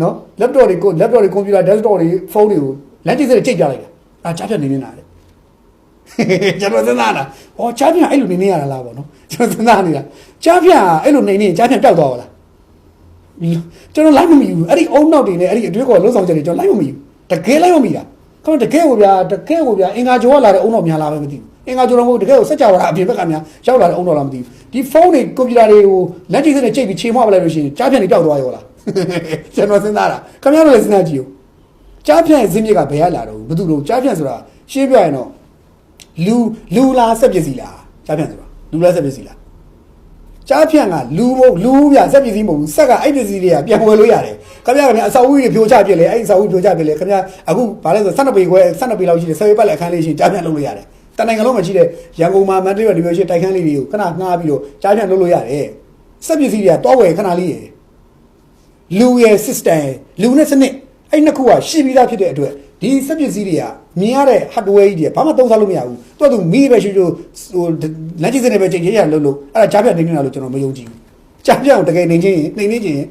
နော် laptop တွေကို laptop တွေကွန်ပျူတာ desktop တွေဖုန်းတွေကိုလမ်းကျိတ်စနဲ့ကြိတ်ပြလိုက်တာအာကြားပြနေနေတာလေကျွန်တော်စဉ်းစားတာဟောကြားပြအဲ့လိုနေနေရတာလားပေါ့နော်ကျွန်တော်စဉ်းစားနေတာကြားပြအဲ့လိုနေနေကြားပြပျောက်သွားပါလားကျွန်တော်လိုက်မမီဘူးအဲ့ဒီအုံနောက်တွေနဲ့အဲ့ဒီအတွေးခေါ်လုံးဆောင်ချက်တွေကျွန်တော်လိုက်မမီဘူးတကယ်လိုက်မမီတာခမတကယ်ကိုဗျာတကယ်ကိုဗျာအင်္ဂါကျော်ကလာတဲ့အုံတော်များလာပဲမသိဘူး အင်္ဂါကျော်တော့မဟုတ်တကယ်ကိုစက်ကြဝဠာအပြင်ဘက်ကများရောက်လာတဲ့အုံတော်လားမသိဘူးဒီဖုန်းတွေကွန်ပျူတာတွေကိုလက်ကြည့်စနဲ့ချိန်ပြီးချိန်မွားပလိုက်လို့ရှိရင်ကြားဖြန့်တွေပျောက်သွားရောလားကျွန်တော်စဉ်းစားတာခင်ဗျားတို့လည်းစဉ်းစားကြည့်ဦးကြားဖြန့်ဇင်းမြစ်ကဘယ်ရလာတော့ဘူးဘယ်သူလို့ကြားဖြန့်ဆိုတာရှင်းပြရင်တော့လူလူလားစက်ပစ္စည်းလားကြားဖြန့်ဆိုတာလူလားစက်ပစ္စည်းလားကြားဖြန့်ကလူမဟုတ်လူပြစက်ပစ္စည်းမဟုတ်ဘူးစက်ကအဲ့ပစ္စည်းတွေကပြန်ဝယ်လို့ရတယ်ခင်ဗျားခင်ဗျာအစာအုပ်ကြီးတွေဖြိုချပြစ်လေအဲ့အစာအုပ်ဖြိုချပြစ်လေခင်ဗျာအခုဘာလဲဆို12ပေခွဲ12ပေလောက်ရှိတယ်10ပေပတ်လက်အခန်းလေးရှိရင်ကြားဖြန့်လုပ်လို့ရတယ် တနိုင်ငံလုံးမှာရှိတဲ့ရန်ကုန်မှာမန္တလေးမှာဒီလိုရှိတိုက်ခန်းလေးတွေကိုခဏငှားပြီးတော့ကြားဖြန့်လုပ်လို့ရတယ်စက်ပစ္စည်းတွေကတောဝယ်ခဏလေးရယ်လူရဲ့ system လူနဲ့စနစ်အဲ့နှစ်ခုကရှိပြီးသားဖြစ်တဲ့အတွက်ဒီစက်ပစ္စည်းတွေကမြင်ရတဲ့ hardware ကြီးတွေဘာမှသုံးစားလို့မရဘူးသူကသူမိပဲရှိရှိဟိုလက်ကျစ်စနစ်ပဲချိန်ချိန်ရလို့လို့အဲ့ဒါကြားဖြတ်နေနေတာလို့ကျွန်တော်မယုံကြည်ဘူးကြားဖြတ်ကိုတကယ်နေချင်းရင်နှိမ်နေချင်းရင်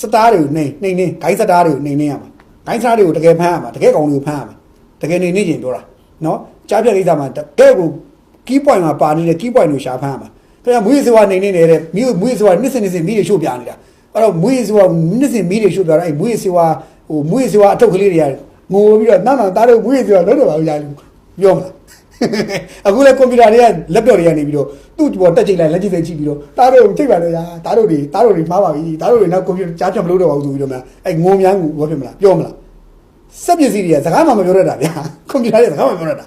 စတားတွေကိုနှိမ်နှိမ်နှိမ်ဂိုင်းစတားတွေကိုနှိမ်နှိမ်ရမှာဂိုင်းစတားတွေကိုတကယ်ဖမ်းရမှာတကယ်ကောင်တွေကိုဖမ်းရမှာတကယ်နေနေချင်းပြောတာနော် ကြားဖြတ်ကိစ္စမှာတကယ်ကို key point မှာပါနေတဲ့ key point ကိုရှာဖမ်းရမှာခင်ဗျာမွေးစေဝါနေနေနေတဲ့မိမွေးစေဝါနှစ်စင်နှစ်စင်မိတွေရှို့ပြနေတာအဲ့တော့မွေးစေဝါနှစ်စင်မိတွေရှို့ပြတာအဲ့မွေးစေဝါဟိုမွေးစေဝါအထုပ်ကလေးတွေကငိုပြီးတော့နောက်နောက်တားတော့မွေးစေဝါလုံးတော့ပါဘူးကြာပြောမလားအခုလည်းကွန်ပျူတာတွေကလက်ပြော့တွေကနေပြီးတော့သူ့ပေါ်တက်ကြိတ်လိုက်လက်ကြည့်စိတ်ကြည့်ပြီးတော့တားတို့ကြိတ်ပါလေရာတားတို့တွေတားတို့တွေမှားပါပြီတားတို့တွေနောက်ကွန်ပျူတာကြားဖြတ်မလို့တော့ပါဘူးဆိုပြီးတော့မှအဲ့ငုံမြန်းကိုဘာဖြစ်မလားပြောမလားစက်ပစ္စည်းတွေကစကားမှမပြောတတ်တာဗျာကွန်ပျူတာတွေကစကားမှမပြောတတ်တာ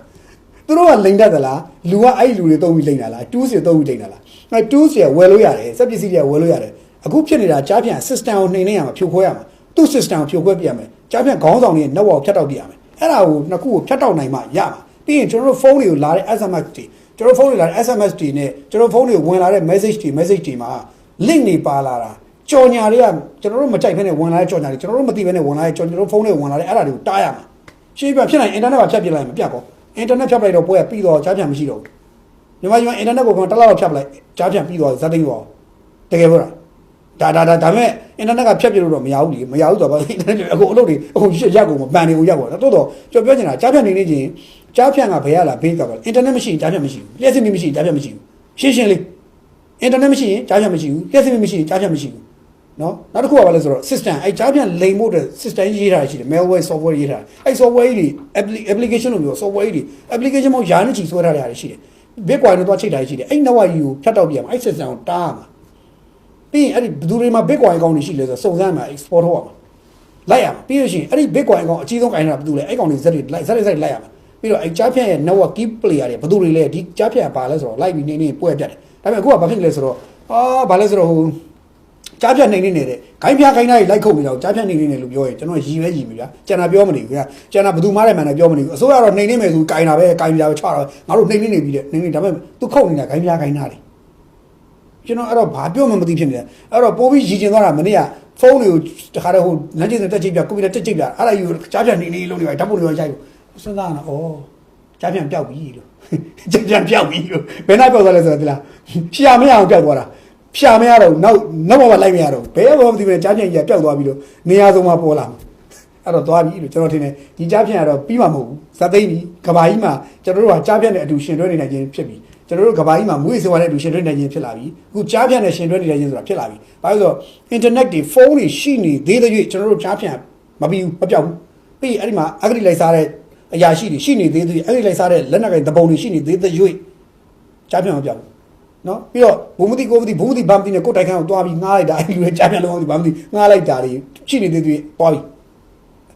သူတို့ကလိန်တတ်သလားလူကအဲ့လူတွေတုံးပြီးလိန်တာလား tools တွေတုံးပြီးလိန်တာလားအဲ့ tools တွေဝယ်လို့ရတယ်စက်ပစ္စည်းတွေကဝယ်လို့ရတယ်အခုဖြစ်နေတာကြားဖြတ် system ကိုနှိမ်နေရမှာဖြိုခွဲရမှာသူ့ system ကိုဖြိုခွဲပြရမယ်ကြားဖြတ်ခေါင်းဆောင်တွေ network ကိုဖြတ်တောက်ပြရမယ်အဲ့ဒါကိုနှစ်ခုကိုဖြတ်တောက်နိုင်မှရမှာပြီးရင်ကျွန်တော်တို့ဖုန်းတွေကိုလာတဲ့ SMS တွေကျွန်တော်တို့ဖုန်းတွေလာတဲ့ SMS တွေနဲ့ကျွန်တော်တို့ဖုန်းတွေကိုဝင်လာတဲ့ message တွေ message တွေမှာ link တွေပါလာတာကြော်ညာတွေကကျွန်တော်တို့မကြိုက်ဘဲနဲ့ဝင်လာတဲ့ကြော်ညာတွေကျွန်တော်တို့မသိဘဲနဲ့ဝင်လာတဲ့ကြော်ကျွန်တော်တို့ဖုန်းတွေဝင်လာတဲ့အဲ့ဒါတွေကိုတားရမှာရှင်းပြဖြစ်နိုင် internet ကဖြတ်ပြလိုက်မှာပြ တ်ကော internet ဖြတ်ပလိုက်တော့ပွဲကပြီးတော့ကြားပြန်မရှိတော့ဘူးညီမညီမ internet ကိုကတစ်လောက်ဖြတ်ပလိုက်ကြားပြန်ပြီးတော့ဇက်သိမ်းရောတကယ်ပြောတာဒါဒါဒါဒါပေမဲ့ internet ကဖြတ်ပြလို့တော့မရဘူးလေမရဘူးဆိုတော့ internet အခုအလုပ်တွေအခုရက်ကုန်မပန်တွေကိုရက်ကုန်တော့တော်တော်ကြော်ပြောချင်တာကြားပြန်နေနေချင်းကြားပြန်ကဘယ်ရလားဘေးကပါ internet မရှိရင်ကြားပြန်မရှိဘူးလျှက်စစ်မီမရှိရင်ကြားပြန်မရှိဘူးရှင်းရှင်းလေး internet မရှိရင်ကြားပြန်မရှိဘူးလျှက်စစ်မီမရှိရင်ကြားပြန်မရှိဘူး နော်နောက်တစ်ခုကဘာလဲဆိုတော့ system အဲကြားပြန်လိမ်ဖို့တဲ့ system ရေးထားတာရှိတယ် malware software ရေးထားတာအဲ software ကြီးတွေ application လို့မျိုး software ကြီးတွေ application မောင်ယာနဲ့ချီဆွဲထားတဲ့ဟာတွေရှိတယ် bitcoin နဲ့တော့ချိတ်ထားရှိတယ်အဲ့နောက်ဝါကြီးကိုဖြတ်တောက်ပြရမှာအဲ့ system ကိုတားရမှာပြီးရင်အဲ့ဒီဘယ်သူတွေမှာ bitcoin အကောင့်တွေရှိလဲဆိုတော့စုံစမ်းမှာ export ထုတ်ရမှာလိုက်ရမှာပြီးလို့ရှိရင်အဲ့ဒီ bitcoin အကောင့်အကြီးဆုံးကိုင်တာဘယ်သူလဲအဲ့ကောင်တွေဇက်တွေလိုက်ဇက်တွေဇက်တွေလိုက်ရမှာပြီးတော့အဲ့ကြားဖြတ်ရဲ့ network key player တွေဘယ်သူတွေလဲဒီကြားဖြတ်ကဘာလဲဆိုတော့လိုက်ပြီးနေနေပွဲပြတ်တယ်ဒါပေမဲ့အခုကဘာဖြစ်လဲဆိုတော့အာဘာလဲဆိုတော့ဟို ကြားဖြတ်နေနေနေတဲ့ခိုင်းဖျားခိုင်းသားတွေလိုက်ခုတ်နေတာကိုကြားဖြတ်နေနေနေလို့ပြောရင်ကျွန်တော်ရည်ပဲရည်ပြီဗျာကျန်တာပြောမနေဘူးဗျာကျန်တာဘယ်သူမှလည်းမှန်တယ်ပြောမနေဘူးအစိုးရတော့နေနေမယ်ဆိုခိုင်းတာပဲခိုင်းပြတာပဲချတော့ငါတို့နေနေနေပြီတဲ့နေနေဒါပေမဲ့သူခုတ်နေတာခိုင်းဖျားခိုင်းသားတွေကျွန်တော်အဲ့တော့ဘာပြောမှမသိဖြစ်နေတယ်အဲ့တော့ပိုးပြီးရည်ကျင်သွားတာမနေ့ကဖုန်းတွေကိုတခါတော့ဟိုလမ်းကျင်တက်ချိတ်ပြကွန်ပျူတာတက်ချိတ်ပြအဲ့ဒါယူကြားပြန်နေနေလုံးနေပါဓာတ်ပုံတွေရိုက်လို့စဉ်းစားရတော့ဩကြားပြန်ပျောက်ပြီလို့ကြားပြန်ပျောက်ပြီလို့ဘယ်နှပျောက်သွားလဲဆိုတော့ဒီလားရှာမရအောင်ပျောက်သွားတာ ရှာမရတော့နောက်နောက်ဘဝလိုက်မရတော့ဘယ်ဘောမသိပဲကြားပြန်ကြီးပျောက်သွားပြီလို့နေရာဆုံးမှာပေါ်လာမှာအဲ့တော့သွားပြီလို့ကျွန်တော်ထင်တယ်ဒီကြားပြန်ကတော့ပြီးမှာမဟုတ်ဘူးဇသိမ့်ပြီကဘာကြီးမှာကျွန်တော်တို့ကကြားပြန်တဲ့အတူရှင်တွဲနေနိုင်ခြင်းဖြစ်ပြီကျွန်တော်တို့ကဘာကြီးမှာမွေးစေဝါနဲ့အတူရှင်တွဲနေခြင်းဖြစ်လာပြီအခုကြားဖြတ်နဲ့ရှင်တွဲနေခြင်းဆိုတာဖြစ်လာပြီဘာလို့လဲဆိုတော့ internet တွေဖုန်းတွေရှိနေသေးတဲ့၍ကျွန်တော်တို့ကြားဖြတ်မပြီးဘူးမပြောက်ဘူးပြီးအဲ့ဒီမှာအဂရိလိုက်စားတဲ့အရာရှိတွေရှိနေသေးတဲ့အဲ့ဒီလိုက်စားတဲ့လက်နက်ကင်သဘုံတွေရှိနေသေးတဲ့၍ကြားဖြတ်မပြောက်ဘူး နော်ပြီးတော့ဘုံမတိကိုမတိဘုံမတိဗမ်တိနဲ့ကိုယ်တိုင်ခန်းကိုတွားပြီးငားလိုက်တာအဲ့ဒီလူတွေကြားဖြတ်လုံးအောင်ဒီဗမ်တိငားလိုက်တာတွေရှိနေသေးတဲ့တွားပြီး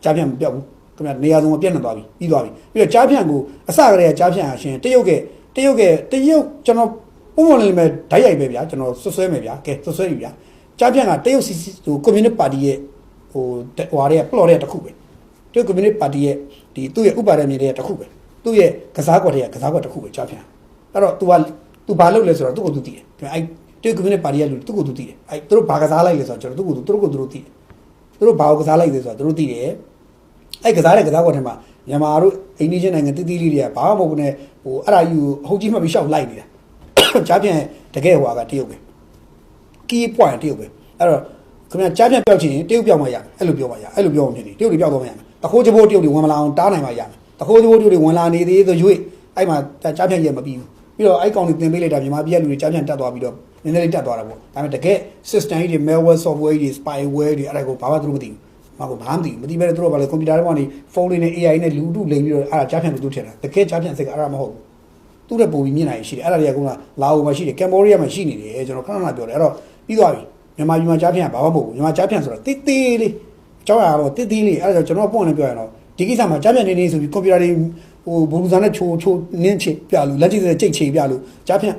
ကြားဖြတ်မပြောက်ဘူးခင်ဗျနေရာစုံမပြတ်နေသွားပြီပြီးသွားပြီပြီးတော့ကြားဖြတ်ကိုအစကတည်းကကြားဖြတ်ဟာရှင်တရုတ်ကတရုတ်ကတရုတ်ကျွန်တော်ပုံမှန်လေးမဲ့ဓာတ်ရိုက်ပဲဗျာကျွန်တော်ဆွဆွဲမယ်ဗျာကဲဆွဆွဲပြီဗျာကြားပြန်ကတရုတ်စီစီဟိုကွန်မြူနစ်ပါတီရဲ့ဟိုဟွာတွေကပလော့တဲ့တစ်ခုပဲတရုတ်ကွန်မြူနစ်ပါတီရဲ့ဒီသူ့ရဲ့ဥပါဒမြင်တဲ့တစ်ခုပဲသူ့ရဲ့ကစားကွက်တွေကကစားကွက်တစ်ခုပဲကြားပြန်အဲ့တော့ तू က तू ဘာလုပ်လဲဆိုတော့သူ့ကိုသူသိတယ်အဲ့တရုတ်ကွန်မြူနစ်ပါတီရဲ့လူသူ့ကိုသူသိတယ်အဲ့သူတို့ဘာကစားလိုက်လဲဆိုတော့ကျွန်တော်သူ့ကိုသူတို့ကိုသူတို့သိတယ်သူတို့ဘာကိုကစားလိုက်လဲဆိုတော့သူတို့သိတယ်အဲ့ကစားတဲ့ကစားကွက်ထဲမှာမြန်မာတို့အိန္ဒိယနိုင်ငံတိတိလေးတွေကဘာမှမဟုတ်ဘူးနဲ့ဟိုအဲ့ဒါယူအဟုတ်ကြီးမှပြီးရှောက်လိုက်နေတာကြားပြန်တကယ်ဟွာကတရုတ်ပဲ key point တရုတ်ပဲအဲ့တော့ခင်ဗျာကြားပြန်ပြောက်ချင်ရင်တရုတ်ပြောက်မှရမယ်အဲ့လိုပြောမှရအဲ့လိုပြောမှဖြစ်နေတရုတ်တွေပြောက်တော့မှရမယ်တခိုးချဘိုးတရုတ်တွေဝင်မလာအောင်တားနိုင်မှရမယ်တခိုးချဘိုးတရုတ်တွေဝင်လာနေသေးဆိုရွေ့အဲ့မှာကြားပြန်ရမပြီးဘူး ပြီးတော့အဲ့ကောင်တွေတင်ပေးလိုက်တာမြန်မာပြည်ကလူတွေကြားပြန်တက်သွားပြီးတော့နည်းနည်းလေးတက်သွားတာပေါ့ဒါပေမဲ့တကယ် system ကြီးတွေ malware software ကြီးတွေ spyware တွေအဲ့ဒါကိုဘာမှသူတို့မသိဘူးမဟုတ်ဘာမှမသိဘူးမသိဘဲနဲ့သူတို့ကလည်းကွန်ပျူတာတွေကနေဖုန်းလေးနဲ့ AI နဲ့လူတုလိမ်ပြီးတော့အဲ့ဒါကြားဖြန့်လို့သူထင်တာတကယ်ကြားဖြန့်စိတ်ကအဲ့ဒါမဟုတ်ဘူးသူ့ရဲ့ပုံပြီးမြင်နိုင်ရှိတယ်အဲ့ဒါတွေကကလာအိုမှာရှိတယ်ကမ်ဘောဒီးယားမှာရှိနေတယ်ကျွန်တော်ခဏခဏပြောတယ်အဲ့တော့ပြီးသွားပြီမြန်မာပြည်မှာကြားဖြန့်ဘာမှမဟုတ်ဘူးမြန်မာကြားဖြန့်ဆိုတော့တိတ်သေးလေးအကြောင်းအရာတော့တိတ်သေးလေးအဲ့ဒါကျွန်တော်ပွင့်နေပြောရတော့ဒီကိစ္စမှာကြားဖြန့်နေနေဆိုပြီးကွန်ပျူတာတွေ ဟိုဘူလူစာနဲ့ချိုးချိုးနင်းချပြလို့လက်ကြည့်တဲ့ကြိတ်ချေပြလို့ကြားဖြန့်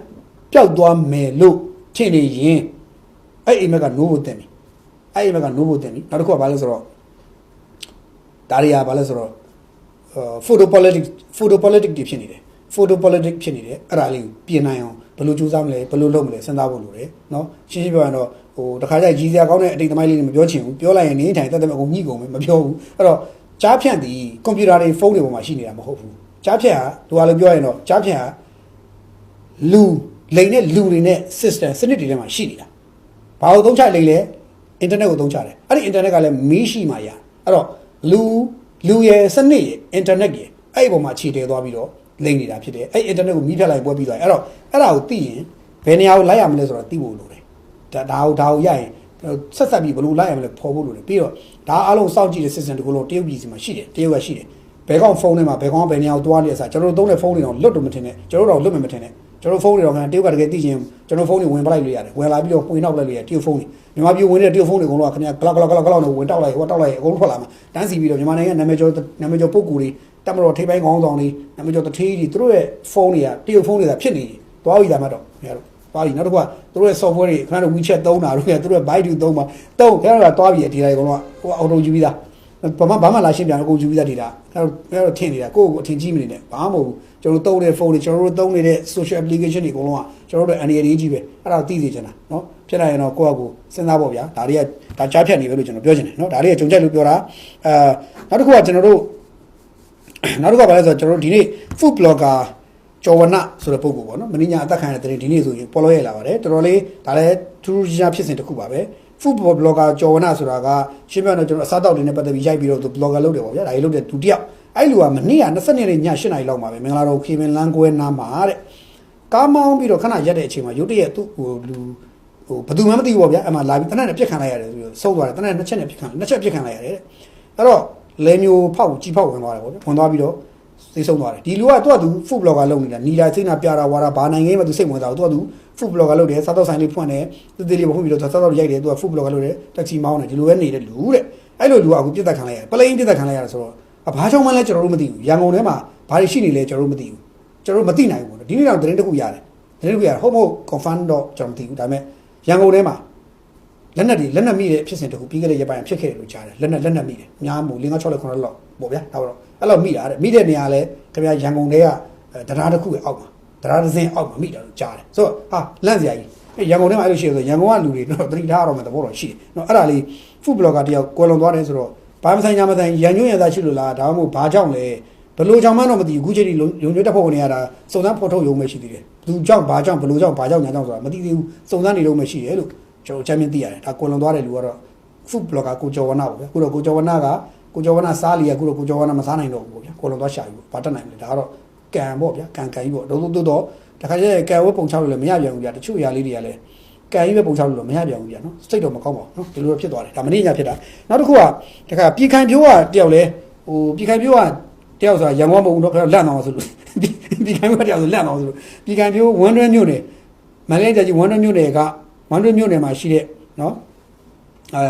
ပျောက်သွားမယ်လို့ထင်နေရင်အဲ့အိမ်မက်ကနိုးဖို့တင်ပြီအဲ့အိမ်မက်ကနိုးဖို့တင်ပြီနောက်တစ်ခုကဘာလဲဆိုတော့ ဒါတွေကဘာလဲဆိုတော့ photo politics photo politics တွေဖြစ်နေတယ် photo politics ဖြစ်နေတယ်အဲ့ဒါလေးကိုပြင်နိုင်အောင်ဘယ်လိုကြိုးစားမလဲဘယ်လိုလုပ်မလဲစဉ်းစားဖို့လိုတယ်เนาะရှင်းရှင်းပြောရရင်တော့ဟိုတခါကျကြီးစရာကောင်းတဲ့အတိတ်သမိုင်းလေးတွေမပြောချင်ဘူးပြောလိုက်ရင်နေထိုင်တက်တက်အကုန်ညှိကုန်မယ်မပြောဘူးအဲ့တော့ ကြားဖြန့်သည်ကွန်ပျူတာတွေဖုန်းတွေပေါ်မှာရှိနေတာမဟုတ်ဘူးကြားဖြန့်ဟာသူကလည်းပြောရင်တော့ကြားဖြန့်ဟာလူလိန်တဲ့လူတွေနဲ့ system စနစ်တွေထဲမှာရှိနေတာဘာလို့သုံးချလိမ့်လဲအင်တာနက်ကိုသုံးချတယ်အဲ့ဒီအင်တာနက်ကလည်းမီးရှိမှရအဲ့တော့လူလူရဲ့စနစ်ရဲ့အင်တာနက်ရဲ့အဲ့ဒီပုံမှာခြေတည်သွားပြီးတော့လိမ့်နေတာဖြစ်တယ်အဲ့အင်တာနက်ကိုမီးဖြတ်လိုက်ပွဲပြီးသွားတယ်အဲ့တော့အဲ့ဒါကိုသိရင်ဘယ်နေရာကိုလိုက်ရမလဲဆိုတော့သိဖို့လိုတယ်ဒါဒါကိုဒါကိုရရင် ဆက်ဆက်ပြီးဘယ်လိုလိုက်ရမလဲဖော်ဖို့လိုတယ်ပြီးတော့ဒါအားလုံးစောင့်ကြည့်တဲ့ system တကူလုံးတရုတ်ပြည်စီမှာရှိတယ်တရုတ်ကရှိတယ်ဘယ်ကောင်ဖုန်းထဲမှာဘယ်ကောင်ကဘယ်နေရာကိုတွားနေလဲဆိုကျွန်တော်တို့သုံးတဲ့ဖုန်းတွေတော့လွတ်တော့မထင်နဲ့ကျွန်တော်တို့တော့လွတ်မှမထင်နဲ့ကျွန်တော်ဖုန်းတွေတော့ခင်တရုတ်ကတကယ်သိချင်ကျွန်တော်ဖုန်းတွေဝင်ပလိုက်လို့ရတယ်ဝင်လာပြီးတော့ဝင်နောက်လိုက်လို့ရတရုတ်ဖုန်းတွေမြန်မာပြည်ဝင်တဲ့တရုတ်ဖုန်းတွေအကုန်လုံးကခင်ဗျာကလောက်ကလောက်ကလောက်နဲ့ဝင်တောက်လိုက်ဟိုတောက်လိုက်အကုန်လုံးထွက်လာမှာတန်းစီပြီးတော့မြန်မာနိုင်ငံနာမည်ကျော်နာမည်ကျော်ပုဂ္ဂိုလ်တွေတက်မတော်ထိပ်ပိုင်းခေါင်းဆောင်တွေနာမည်ကျော်တထေးတွေသူတို့ရဲ့ဖုန်းတွေကတရုတ်ဖုန်းတွေကဖြစ်နေသွားပြီလားမတော့ခင်ဗျားတို့ သွားပြီနောက်တစ်ခုကသူတို့ရဲ့ software တွေခင်ဗျားတို့ WeChat သုံးတာတို့ကသူတို့ရဲ့ Baidu သုံးမှာတုံးခင်ဗျားတို့ကသွားပြီဒီတိုင်းအကုန်လုံးကဟိုအော်တိုယူပြီးသားဘာမှဘာမှလာရှင်းပြန်တော့ကိုယူပြီးသားဒေတာခင်ဗျားတို့ထင်နေတာကိုယ့်ကိုအထင်ကြီးမနေနဲ့ဘာမှမဟုတ်ဘူးကျွန်တော်တို့သုံးတဲ့ဖုန်းတွေကျွန်တော်တို့သုံးနေတဲ့ social application တွေအကုန်လုံးကကျွန်တော်တို့အနေအရေးကြီးပဲအဲ့ဒါကိုသိစေချင်တာเนาะဖြစ်နိုင်ရင်တော့ကိုယ့်အကူစဉ်းစားဖို့ဗျာဒါတွေကဒါကြားဖြတ်နေပဲလို့ကျွန်တော်ပြောချင်တယ်เนาะဒါတွေကကြုံကြက်လို့ပြောတာအဲနောက်တစ်ခုကကျွန်တော်တို့နောက်တစ်ခုကဘာလဲဆိုတော့ကျွန်တော်တို့ဒီနေ့ food blogger ကျော်ဝနဆိုတဲ့ပုံကိုပေါ့နော်မင်းညာအသက်ခံရတဲ့တဲ့ဒီနေ့ဆိုရင်ပေါ်လို့ရလာပါတယ်တော်တော်လေးဒါလည်းထူးထူးခြားခြားဖြစ်စဉ်တစ်ခုပါပဲ football blogger ကျော်ဝနဆိုတာကရှင်းပြတော့ကျွန်တော်အစားတောက်တွေနဲ့ပတ်သက်ပြီးရိုက်ပြီးတော့သူ blogger လုပ်တယ်ပေါ့ဗျာဒါကြီးလုပ်တဲ့သူတယောက်အဲ့လူကမနေ့က20ရက်နေ့ည8နာရီလောက်မှာပဲမင်္ဂလာတော်ခေမင်လန်းကွဲနားမှာတဲ့ကားမောင်းပြီးတော့ခဏရက်တဲ့အချိန်မှာရုတ်တရက်သူ့ဟိုလူဟိုဘယ်သူမှမသိဘူးပေါ့ဗျာအဲ့မှာလာပြီးတနက်နဲ့ပြစ်ခံလိုက်ရတယ်ဆိုပြီးဆုံးသွားတယ်တနက်နှစ်ချက်နဲ့ပြစ်ခံနှစ်ချက်ပြစ်ခံလိုက်ရတယ်တဲ့အဲ့တော့လဲမျိုးဖောက်ကြီးဖောက်ဝင်သွားတယ်ပေါ့ဗျာဝင်သွားပြီးတော့ သိဆုံးသွားတယ်ဒီလူကသူ့ကသူ food blogger လုပ်နေတာနီလာစိတ်နာပြတာဝါတာဘာနိုင်ငံမှာသူစိတ်ဝင်စားဘူးသူကသူ food blogger လုပ်တယ်စားတော့ဆိုင်လေးဖွင့်တယ်တည်တည်လေးမဟုတ်ပြီးတော့စားတော့ရိုက်တယ်သူက food blogger လုပ်တယ်တက်စီမောင်းတယ်ဒီလိုပဲနေတဲ့လူတဲ့အဲ့လိုလူကအခုပြစ်တက်ခံလိုက်ရတယ်ပလိန်ပြစ်တက်ခံလိုက်ရတယ်ဆိုတော့ဘာကြောင့်မှလဲကျွန်တော်တို့မသိဘူးရန်ကုန်ထဲမှာဘာတွေရှိနေလဲကျွန်တော်တို့မသိဘူးကျွန်တော်တို့မသိနိုင်ဘူးပေါ့ဒီနေ့တော့သတင်းတစ်ခုရတယ်သတင်းတစ်ခုရတယ်ဟုတ်မဟုတ် confirm တော့ကျွန်တော်မသိဘူးဒါပေမဲ့ရန်ကုန်ထဲမှာလက်နက်တွေလက်နက်မိတဲ့ဖြစ်စဉ်တခုပြီးခဲ့တဲ့ရက်ပိုင်းဖြစ်ခဲ့တယ်လို့ကြားတယ်လက်နက်လက်နက်မိတယ်များမှု5 6 6 9လောက်ပေါ့ဗျာဒါတော့ အဲ့လိုမိတာတဲ့မိတဲ့နေရာလဲခင်ဗျာရန်ကုန်ထဲကတရားတစ်ခုရဲ့အောက်မှာတရားတစ်စင်းအောက်မှာမိတာလို့ကြားတယ်ဆိုတော့ဟာလန့်စရာကြီးရန်ကုန်ထဲမှာအဲ့လိုရှိရဆိုရန်ကုန်ကလူတွေတော့သတိထားရတော့မယ်သဘောတော့ရှိတယ်နော်အဲ့ဒါလေး food blogger တယောက်ကွယ်လွန်သွားတယ်ဆိုတော့ဘာမဆိုင်ညာမဆိုင်ရန်ညွှန်းရသားရှိလို့လားဒါမှမဟုတ်ဘာကြောင့်လဲဘလို့ကြောင့်မှတော့မသိဘူးအခုချိန်ထိလုံညွှန်းတက်ဖို့ဝင်ရတာစုံစမ်းဖော်ထုတ်ရုံပဲရှိသေးတယ်ဘလူကြောင့်ဘာကြောင့်ဘလို့ကြောင့်ဘာကြောင့်ညာကြောင့်ဆိုတာမသိသေးဘူးစုံစမ်းနေလို့မရှိတယ်လို့ကျွန်တော်ချမ်းမြင်သိရတယ်ဒါကွယ်လွန်သွားတဲ့လူကတော့ food blogger ကိုကျော်ဝနာပေါ့ဗျာခုတော့ကိုကျော်ဝနာက ကိုကျော်ဝနာစားလီကခုတော့ကိုကျော်ဝနာမစားနိုင်တော့ဘူးပေါ့ဗျာကွယ်လွန်သွားရှာပြီပေါ့ဘာတက်နိုင်မလဲဒါကတော့ကံပေါ့ဗျာကံကံကြီးပေါ့တော့တော့တော့တခါကျရင်ကံဝဲပုံချလို့လည်းမရပြန်ဘူးဗျာတချို့အရာလေးတွေကလည်းကံကြီးပဲပုံချလို့လည်းမရပြန်ဘူးဗျာနော်စိတ်တော့မကောင်းပါဘူးနော်ဒီလိုဖြစ်သွားတယ်ဒါမနေ့ညဖြစ်တာနောက်တစ်ခုကတခါပြည်ခိုင်ပြိုးကတယောက်လဲဟိုပြည်ခိုင်ပြိုးကတယောက်ဆိုတာရန်ကုန်မဟုတ်ဘူးတော့ခါလန့်အောင်ဆိုလို့ပြည်ခိုင်ပြိုးကတယောက်ဆိုလန့်အောင်ဆိုလို့ပြည်ခိုင်ပြိုးဝမ်းတွဲမြို့နယ်မန္တလေးကြကြီးဝမ်းတွဲမြို့နယ်ကဝမ်းတွဲမြို့နယ်မှာရှိတဲ့နော် အဲ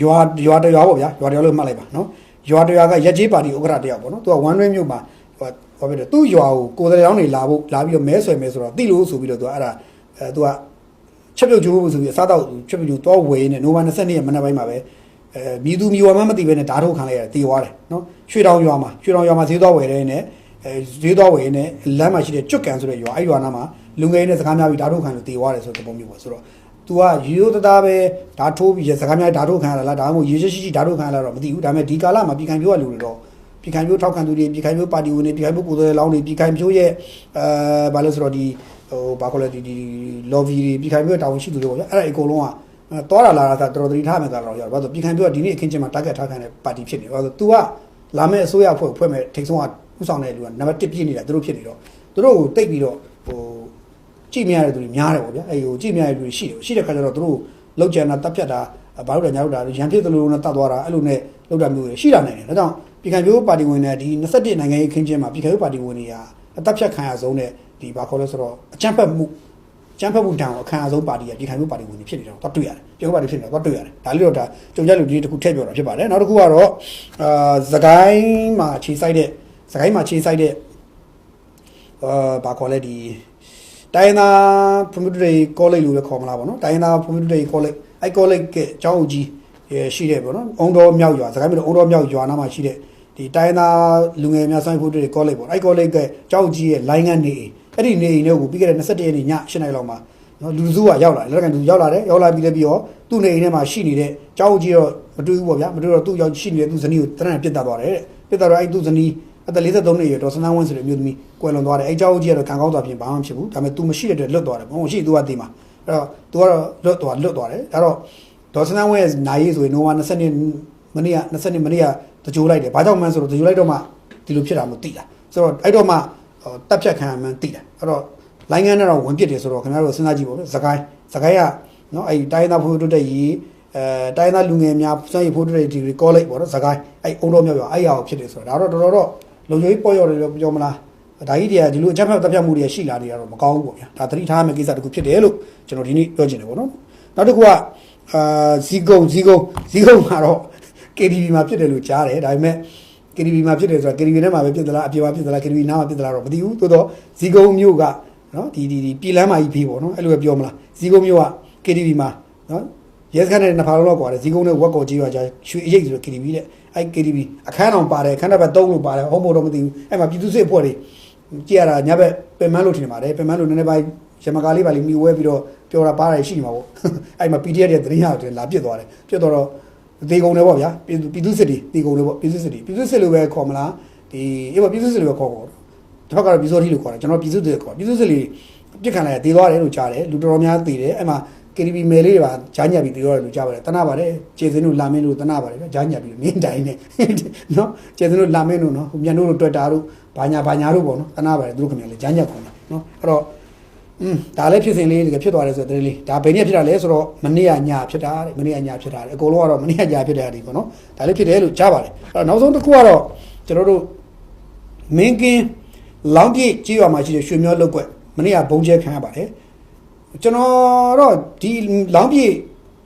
ရွာရွာတရွာပေါ့ဗျာရွာတရွာလို့မှတ်လိုက်ပါနော်ရွာတရွာကရက်ကြီးပါတီဥက္ကဋ္ဌတယောက်ပေါ့နော်သူကဝမ်းတွဲမြို့မှာဟိုဟောပြတယ်သူ့ရွာကိုကိုယ်တိုင်တောင်းနေလာဖို့လာပြီးတော့မဲဆွယ်မဲဆိုတော့တိလို့ဆိုပြီးတော့သူကအဲ့ဒါအဲသူကချက်ပြုတ်ကျိုးဆိုပြီးအစားတော့ချက်ပြုတ်ကျိုးတော့ဝယ်နေနိုဝင်22ရက်မနေ့ပိုင်းမှာပဲအဲမြည်သူမြည်ဝါမှမသိပဲနဲ့ဓာတ်ထုတ်ခံလိုက်ရတယ်တေသွားတယ်နော်ရွှေတောင်ရွာမှာရွှေတောင်ရွာမှာဈေးသွားဝယ်တဲ့နဲ့အဲဈေးသွားဝယ်နေလမ်းမှာရှိတဲ့ကျွတ်ကန်ဆိုတဲ့ရွာအဲ့ရွာနားမှာလူငယ်နဲ့စကားများပြီးဓာတ်ထုတ်ခံလို့တေသွားတယ်ဆိုတဲ့ပုံမျိုးပေါ့ဆိုတော့ तू ကရိုးရိုးသားသားပဲဓာတ်ထိုးပြီးစကားများဓာတ်ထုတ်ခံရတာလားဒါမှမဟုတ်ရေရှိရှိဓာတ်ထုတ်ခံရတာတော့မသိဘူးဒါပေမဲ့ဒီကာလမှာပြည်ခိုင်ပြိုးကလူတွေတော့ပြည်ခိုင်ပြိုးထောက်ခံသူတွေပြည်ခိုင်ပြိုးပါတီဝင်တွေပြည်ခိုင်ပြိုးကိုယ်စားလှယ်လောင်းတွေပြည်ခိုင်ပြိုးရဲ့အဲဘာလို့ဆိုတော့ဒီဟိုဘာခေါ်လဲဒီဒီ lobby တွေပြည်ခိုင်ပြိုးတာဝန်ရှိသူတွေပေါ့ဗျာအဲ့ဒါအကုန်လုံးကသွားတာလာတာဆိုတော့တော်တော်သတိထားမယ်ကတော့ရောက်ဘာလို့ပြည်ခိုင်ပြိုးကဒီနေ့အခင်းချင်းမှာ target ထားခံတဲ့ပါတီဖြစ်နေဘာလို့ तू ကလာမဲ့အစိုးရဖွဲ့ဖွဲ့မဲ့ထိတ်ဆုံးကဥဆောင်တဲ့လူကနံပါတ်1ပြည့်နေတာသူတို့ဖြစ်နေတော့သူတို့ကိုတိတ်ပြီးတော့ဟို ကြည့်မရတဲ့သူတွေများတယ်ပေါ့ဗျာအဲ့ဟိုကြည့်မရတဲ့လူတွေရှိတယ်ရှိတဲ့ခါကျတော့သူတို့လောက်ကျန်တာတပ်ဖြတ်တာဘာလို့လဲညာလို့တာရန်ဖြစ်သလိုနဲ့တတ်သွားတာအဲ့လိုနဲ့လောက်တာမျိုးတွေရှိတာနိုင်တယ်ဒါကြောင့်ပြည်ခိုင်ပြိုးပါတီဝင်နဲ့ဒီ21နိုင်ငံရေးခင်းချင်းမှာပြည်ခိုင်ပြိုးပါတီဝင်တွေဟာအတပ်ဖြတ်ခံရဆုံးတဲ့ဒီဘာခေါ်လဲဆိုတော့အကြမ်းဖက်မှုအကြမ်းဖက်မှုတောင်အခမ်းအဆုံးပါတီကပြည်ခိုင်ပြိုးပါတီဝင်တွေဖြစ်နေတော့တော့တွေ့ရတယ်ပြည်ခိုင်ပါတီဖြစ်နေတော့တွေ့ရတယ်ဒါလေးတော့ဒါကြုံကြလူကြီးတစ်ခုထည့်ပြောတာဖြစ်ပါတယ်နောက်တစ်ခုကတော့အာသခိုင်းမှာခြေဆိုင်တဲ့သခိုင်းမှာခြေဆိုင်တဲ့အာဘာခေါ်လဲဒီ တိုင်းသား community college လို့လည်းခေါ်မလားပေါ့နော်တိုင်းသား community college အဲ college ကကျောင်းအုပ်ကြီးရရှိတယ်ပေါ့နော်အုံတော်မြောက်ရွာစကိုင်းမြို့အုံတော်မြောက်ရွာနားမှာရှိတဲ့ဒီတိုင်းသားလူငယ်များဆိုင်ဖို့တွေ college ပေါ့အဲ college ကကျောင်းအုပ်ကြီးရဲ့ line ကနေအဲ့ဒီနေအိမ်တွေကိုပြီးခဲ့တဲ့21ရက်နေ့ည8နာရီလောက်မှာနော်လူစုကရောက်လာတယ်လက်ကလူရောက်လာတယ်ရောက်လာပြီးလည်းပြီးတော့သူ့နေအိမ်ထဲမှာရှိနေတဲ့ကျောင်းအုပ်ကြီးတော့မတွေ့ဘူးပေါ့ဗျာမတွေ့တော့သူ့ရောက်ရှိနေတဲ့သူ့ဇနီးကိုတရံပြစ်တတ်သွားတယ်တဲ့ပြစ်တတ်တော့အဲ့သူ့ဇနီး အသက်53နှစ်အရွယ်ဒေါ်စန်းဝင်းဆိုတဲ့မြို့သမီးကွယ်လွန်သွားတယ်အဲเจ้าကြီးကတော့ကံကောင်းစွာဖြင့်ဘာမှမဖြစ်ဘူးဒါပေမဲ့ तू မရှိတဲ့အတွက်လွတ်သွားတယ်ဘုံရှိ तू ကတည်မှာအဲ အဲ့တော့ तू ကတော့လွတ်သွားလွတ်သွားတယ်အဲ့တော့ဒေါ်စနန်းဝဲနိုင်ရေးဆိုရင်နိုဝင်ဘာ20နှစ်မနေ့က20နှစ်မနေ့ကတကြိုးလိုက်တယ်ဘာကြောင့်မှန်းဆိုတော့တကြိုးလိုက်တော့မှဒီလိုဖြစ်တာမျိုးသိတာဆိုတော့အဲ့တော့မှတက်ဖြတ်ခံရမှန်းသိတာအဲ့တော့လိုင်းငန်းနဲ့တော့ဝင်ပစ်တယ်ဆိုတော့ခင်ဗျားတို့စဉ်းစားကြည့်ပါဦးစကိုင်းစကိုင်းကနော်အဲ့တိုင်းသားဖို့တို့တဲ့ရီအဲတိုင်းသားလူငယ်များစွမ်းရည်ဖို့တို့တဲ့ဒီကောလိပ်ပေါ့နော်စကိုင်းအဲ့အုံတော်မြောက်ပြောအဲ့ရအောင်ဖြစ်တယ်ဆိုတော့ဒါတော့တော်တော်တော့ လုံခြုံရေးပေါ်ရော်တယ်လို့ပြောမလားဒါကြီးတွေကဒီလိုအချက်ဖက်တပ်ဖြတ်မှုတွေရှိလာနေတာတော့မကောင်းဘူးပေါ့ဗျာဒါသတိထားရမယ့်ကိစ္စတစ်ခုဖြစ်တယ်လို့ကျွန်တော်ဒီနေ့ပြောချင်တယ်ပေါ့နော်နောက်တစ်ခုကအာဇီကုံဇီကုံဇီကုံမှာတော့ KTV မှာဖြစ်တယ်လို့ကြားတယ်ဒါပေမဲ့ KTV မှာဖြစ်တယ်ဆိုတာ KTV ထဲမှာပဲဖြစ်သလားအပြေပါဖြစ်သလား KTV နားမှာဖြစ်သလားတော့မသိဘူးသို့တော့ဇီကုံမျိုးကနော်ဒီဒီဒီပြည်လမ်းမကြီးဖေးပေါ့နော်အဲ့လိုပဲပြောမလားဇီကုံမျိုးက KTV မှာနော်ရဲစခန်းနဲ့နှစ်ဖာလုံးလောက်ကွာတယ်ဇီကုံနဲ့ဝက်ကော်ကြီးရွာကြားရွှေအရိပ်ဆိုတော့ KTV တဲ့ အဲ့ KTV အခန်းတော်ပါတယ်ခန်းတစ်ပတ်သုံးလို့ပါတယ်ဟုတ်မို့တော့မသိဘူးအဲ့မှာပြည်သူစစ်အဖွဲ့တွေကြည့်ရတာညဘက်ပင်မလို့ထင်ပါတယ်ပင်မလို့နည်းနည်းပိုင်းရမကားလေးပါလေးမိဝဲပြီးတော့ပြောတာပါတာရှိနေမှာပေါ့အဲ့မှာ PDF ရဲ့သတင်းရတယ်လာပြစ်သွားတယ်ပြစ်တော့တော့တေကုံတယ်ပေါ့ဗျာပြည်သူပြည်သူစစ်တွေတေကုံတယ်ပေါ့ပြည်သူစစ်တွေပြည်သူစစ်လိုပဲခေါ်မလားဒီအေးပေါ့ပြည်သူစစ်လိုပဲခေါ်ခေါ်တစ်ဖက်ကတော့ပြည်စောတိလို့ခေါ်တယ်ကျွန်တော်ပြည်သူစစ်ခေါ်ပြည်သူစစ်လေးပြစ်ခံလိုက်တေးသွားတယ်လို့ကြားတယ်လူတော်တော်များတေးတယ်အဲ့မှာ KTV မယ်လေးတွေပါဂျာညက်ပြီးတေးသွားတယ်လို့ကြားပါတယ်တနာပါတယ်ကျေစင်းတို့လာမင်းတို့တနာပါတယ်ဗျဂျာညက်ပြီးနင်းတိုင်းနဲ့နော်ကျေစင်းတို့လာမင်းတို့နော်မြန်တို့တို့တွေ့တာတို့ဘာညာဘာညာတို့ပေါ့နော်တနာပါတယ်သူတို့ခင်ဗျာလေဂျာညက်ခေါ်တယ်နော်အဲ့တော့อืมဒါလည်းဖြစ်စဉ်လေးတကယ်ဖြစ်သွားတယ်ဆိုတဲ့လေးဒါဘယ်နည်းဖြစ်တာလဲဆိုတော့မနေ့ကညဖြစ်တာတဲ့မနေ့ကညဖြစ်တာတဲ့အကုန်လုံးကတော့မနေ့ကညဖြစ်တဲ့ဟာဒီပေါ့နော်ဒါလည်းဖြစ်တယ်လို့ကြားပါတယ်အဲ့တော့နောက်ဆုံးတစ်ခုကတော့ကျွန်တော်တို့မင်းကင်းလောင်းပြည့်ကြီးရွာမှာရှိတဲ့ရွှေမျောလောက်ကွက်မနေ့ကဘုံကျဲခံရပါတယ် ကျွန်တော်တော့ဒီလောင်းပြည့်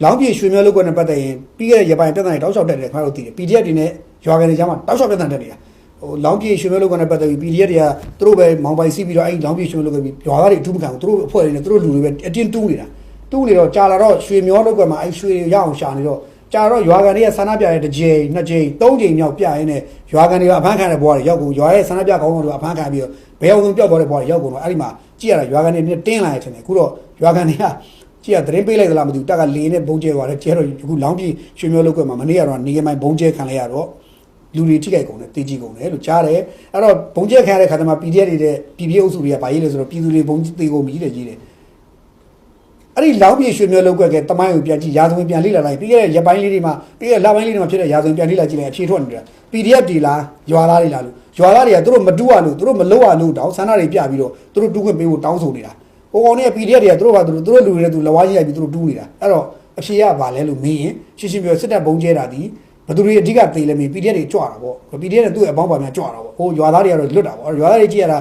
လောင်းပြည့်ရွှေမျောလောက်ကွက်နဲ့ပတ်သက်ရင်ပြီးခဲ့တဲ့ရပိုင်းပြဿနာတွေတောက်လျှောက်တက်တယ်ခင်ဗျားတို့သိတယ် PDF တွေနဲ့ရွာကန်တွေကြားမှာတောက်လျှောက်ပြဿနာတက်နေတာဟိုလောင်းပြည့်ရွှေမျောလောက်ကွက်နဲ့ပတ်သက်ပြီး PDF တွေကသူတို့ပဲမောင်ပိုင်စီးပြီးတော့အဲ့ဒီလောင်းပြည့်ရွှေမျောလောက်ကွက်ပြီးရွာသားတွေအထူးမခံဘူးသူတို့အဖွဲ့တွေနဲ့သူတို့လူတွေပဲအတင်းတူးနေတာတူးနေတော့ကြာလာတော့ရွှေမျောလောက်ကွက်မှာအဲ့ရွှေတွေရအောင်ရှာနေတော့ကြာတော့ရွာကန်တွေကဆန္ဒပြတဲ့တစ်ကြိမ်နှစ်ကြိမ်သုံးကြိမ်မြောက်ပြရင်းနဲ့ရွာကန်တွေကအဖမ်းခံတဲ့ဘဝတွေရောက်ကုန်ရွာရဲ့ဆန္ဒပြကောင်းဆောင်တွေအဖမ်းခံပြီးတော့ဘယ်အောင်ဆုံးပျောက်သွားတဲ့ဘဝတွေရောက်ကုန်တော့အဲ့ဒီမှာကြည့်ရတာရွာကန်တွေနဲ့တင်းလာရထင်တယ်အခုတော့ ရွာကန်တွေကကြည့်ရသတင်းပေးလိုက်သလားမသိဘူးတက်ကလေနဲ့ဘုံကျဲသွားတယ်ကျဲတော့အခုလောင်းပြေရွှေမျိုးလောက်ကွက်မှာမနေ့ကတော့နေကမိုင်ဘုံကျဲခံလိုက်ရတော့လူတွေထိခိုက်ကုန်တယ်တေးကြီးကုန်တယ်လို့ကြားတယ်အဲ့တော့ဘုံကျဲခံရတဲ့ခါတည်းမှာ PDF တွေတဲ့ပြည်ပြည်အုပ်စုတွေကဗာရေးလဲဆိုတော့ပြည်သူတွေဘုံတေးကုန်ပြီတဲ့ကြီးတယ်အဲ့ဒီလောက်ပြေရွှေမျိုးလောက်ကွက်ကတမိုင်းကိုပြန်ကြည့်ရာဇဝင်ပြန်လေ့လာလိုက်ပြီးခဲ့တဲ့ရက်ပိုင်းလေးတွေမှာပြီးခဲ့တဲ့လပိုင်းလေးတွေမှာဖြစ်တဲ့ရာဇဝင်ပြန်လေ့လာကြည့်လိုက်အဖြေထွက်နေတာ PDF တွေလားရွာသားတွေလားလို့ရွာသားတွေကသူတို့မတူရလို့သူတို့မလုပ်ရလို့တောင်းဆန္ဒတွေပြပြီးတော့သူတို့တူးခွင့်ပေးဖို့တောင်းဆိုနေတာ ဟိုကောင်တွေက PDF တွေကသူတို့ဘာသူတို့သူတို့လူတွေနဲ့သူလဝါကြီးရိုက်ပြီးသူတို့တူးနေတာအဲ့တော့အဖြေရပါလဲလို့မင်းရင်ရှင်းရှင်းပြောစစ်တပ်ဘုံကျဲတာဒီဘသူတွေအဓိကသေလဲမင်း PDF တွေကြွတာပေါ့ PDF နဲ့သူ့ရဲ့အပေါင်းပါများကြွတာပေါ့ဟိုရွာသားတွေကတော့လွတ်တာပေါ့ရွာသားတွေကြည့်ရတာ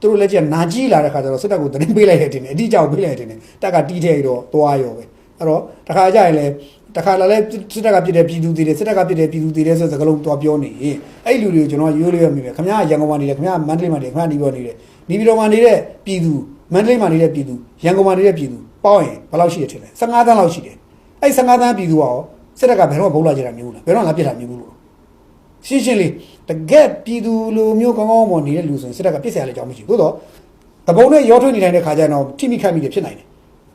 သူတို့လည်းကြည့်နာကြီးလာတဲ့ခါကျတော့စစ်တပ်ကိုသတင်းပေးလိုက်တဲ့တင်တယ်အတိအကျကိုပေးလိုက်တဲ့တင်တယ်တက်ကတီးထဲတော့သွားရောပဲအဲ့တော့တခါကြရင်လည်းတခါလာလဲစစ်တပ်ကပြစ်တဲ့ပြည်သူတွေစစ်တပ်ကပြစ်တဲ့ပြည်သူတွေဆိုစကလုံးသွားပြောနေရင်အဲ့လူတွေကိုကျွန်တော်ရိုးရိုးရမိပဲခင်ဗျားရန်ကုန်မှာနေတယ်ခင်ဗျားမန္တလေးမှာနေတယ်ခင်ဗျားနေပြောနေတယ်နေပြည်တော်မှာနေတဲ့ပြည်သူ မန္တလေးမှာနေတဲ့ပြည်သူရန်ကုန်မှာနေတဲ့ပြည်သူပေါင်းရင်ဘယ်လောက်ရှိရထင်လဲ15တန်းလောက်ရှိတယ်အဲ့15တန်းပြည်သူကရောစစ်တပ်ကဘယ်တော့မှဘုံလာကြတာမျိုးလားဘယ်တော့မှလာပြစ်တာမျိုးလို့ ရှင်းရှင်းလေးတကက်ပြည်သူလိုမျိုးကောင်းကောင်းမွန်နေတဲ့လူဆိုရင်စစ်တပ်ကပြစ်စရာလည်းကြောင်းမရှိဘူးသို့တော့တပုံနဲ့ရောထွေးနေတိုင်းတဲ့ခါကျတော့ထိမိခတ်မိတယ်ဖြစ်နိုင်တယ်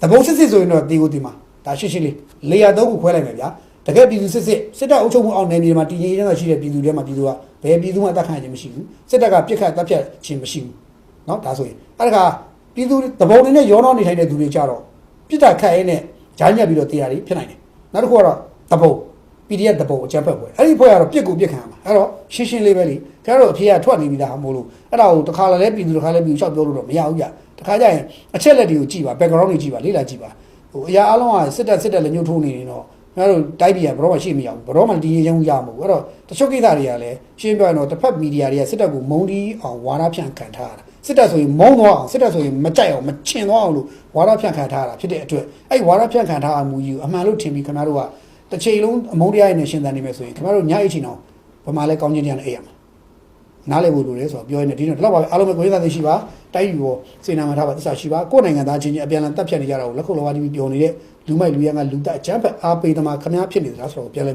တပုံစစ်စစ်ဆိုရင်တော့တီကိုတီမှာဒါရှင်းရှင်းလေးလေယာသုံးခုခွဲလိုက်မယ်ဗျာတကက်ပြည်သူစစ်စစ်စစ်တပ်အုပ်ချုပ်မှုအောင်နယ်မြေမှာတည်ငြိမ်နေတာရှိတဲ့ပြည်သူတွေမှာပြည်သူကဘယ်ပြည်သူမှအသက်ခံခြင်းမရှိဘူးစစ်တပ်ကပြစ်ခတ်တပ်ဖြတ်ခြင်းမရှိဘူးเนาะဒါဆိုရင်အဲ့ဒါက ပြည်သူတပုံတွေနဲ့ရောနှောနေထိုင်တဲ့သူတွေကြတော့ပြစ်တာခတ်ရင်းနဲ့ဂျာညက်ပြီးတော့တရားတွေဖြစ်နိုင်တယ်နောက်တစ်ခုကတော့တပုံ PDF တပုံအကြမ်းဖက်ပွဲအဲ့ဒီပွဲကတော့ပြစ်ကိုပြစ်ခံရမှာအဲ့တော့ရှင်းရှင်းလေးပဲလေကျွန်တော်တို့အဖေကထွက်နေပြီလားမို့လို့အဲ့ဒါကိုတစ်ခါလည်းပြည်သူတစ်ခါလည်းပြည်သူလျှောက်ပြောလို့တော့မရဘူးကြတစ်ခါကျရင်အချက်လက်တွေကိုကြည့်ပါ background တွေကြည့်ပါလေ့လာကြည့်ပါဟိုအရာအလုံးကစစ်တပ်စစ်တပ်လည်းညှို့ထိုးနေနေတော့ကျွန်တော်တို့တိုက်ပြည်ကဘရောမှရှိမရဘူးဘရောမှတည်ရင်ရမှာမဟုတ်ဘူးအဲ့တော့တချို့ကိစ္စတွေကလည်းရှင်းပြရင်တော့တစ်ဖက်မီဒီယာတွေကစစ်တပ်ကိုမုံတီးအောင်ဝါဒဖြန့်ခံထားရတာ စစ်တပ်ဆိုရင်မုံသွားအောင်စစ်တပ်ဆိုရင်မကြိုက်အောင်မချင်သွားအောင်လို့ဝါဒဖြန့်ခံထားရတာဖြစ်တဲ့အတွက်အဲ့ဝါဒဖြန့်ခံထားအမှုကြီးကိုအမှန်လို့ထင်ပြီးခင်ဗျားတို့ကတစ်ချိန်လုံးအမုန်းတရားနဲ့ရှင်းသန်နေမယ်ဆိုရင်ခင်ဗျားတို့ညအိတ်ချင်အောင်ဗမာလဲကောင်းချင်းတရားနဲ့အိပ်ရမှာနားလည်ဖို့လိုတယ်ဆိုတော့ပြောရနေဒီတော့ဒီလောက်ပါပဲအားလုံးပဲကိုရင်းသားသိရှိပါတိုက်ယူရောစေနာမှာထားပါသစ္စာရှိပါကိုယ်နိုင်ငံသားချင်းချင်းအပြန်အလှန်တပ်ဖြတ်နေကြတာကိုလက်ခုပ်လောပါတီးပြောနေတဲ့လူမိုက်လူရန်ကလူတက်အချမ်းဖက်အားပေးသမားခမားဖြစ်နေသလားဆိုတော့ပြန်လဲ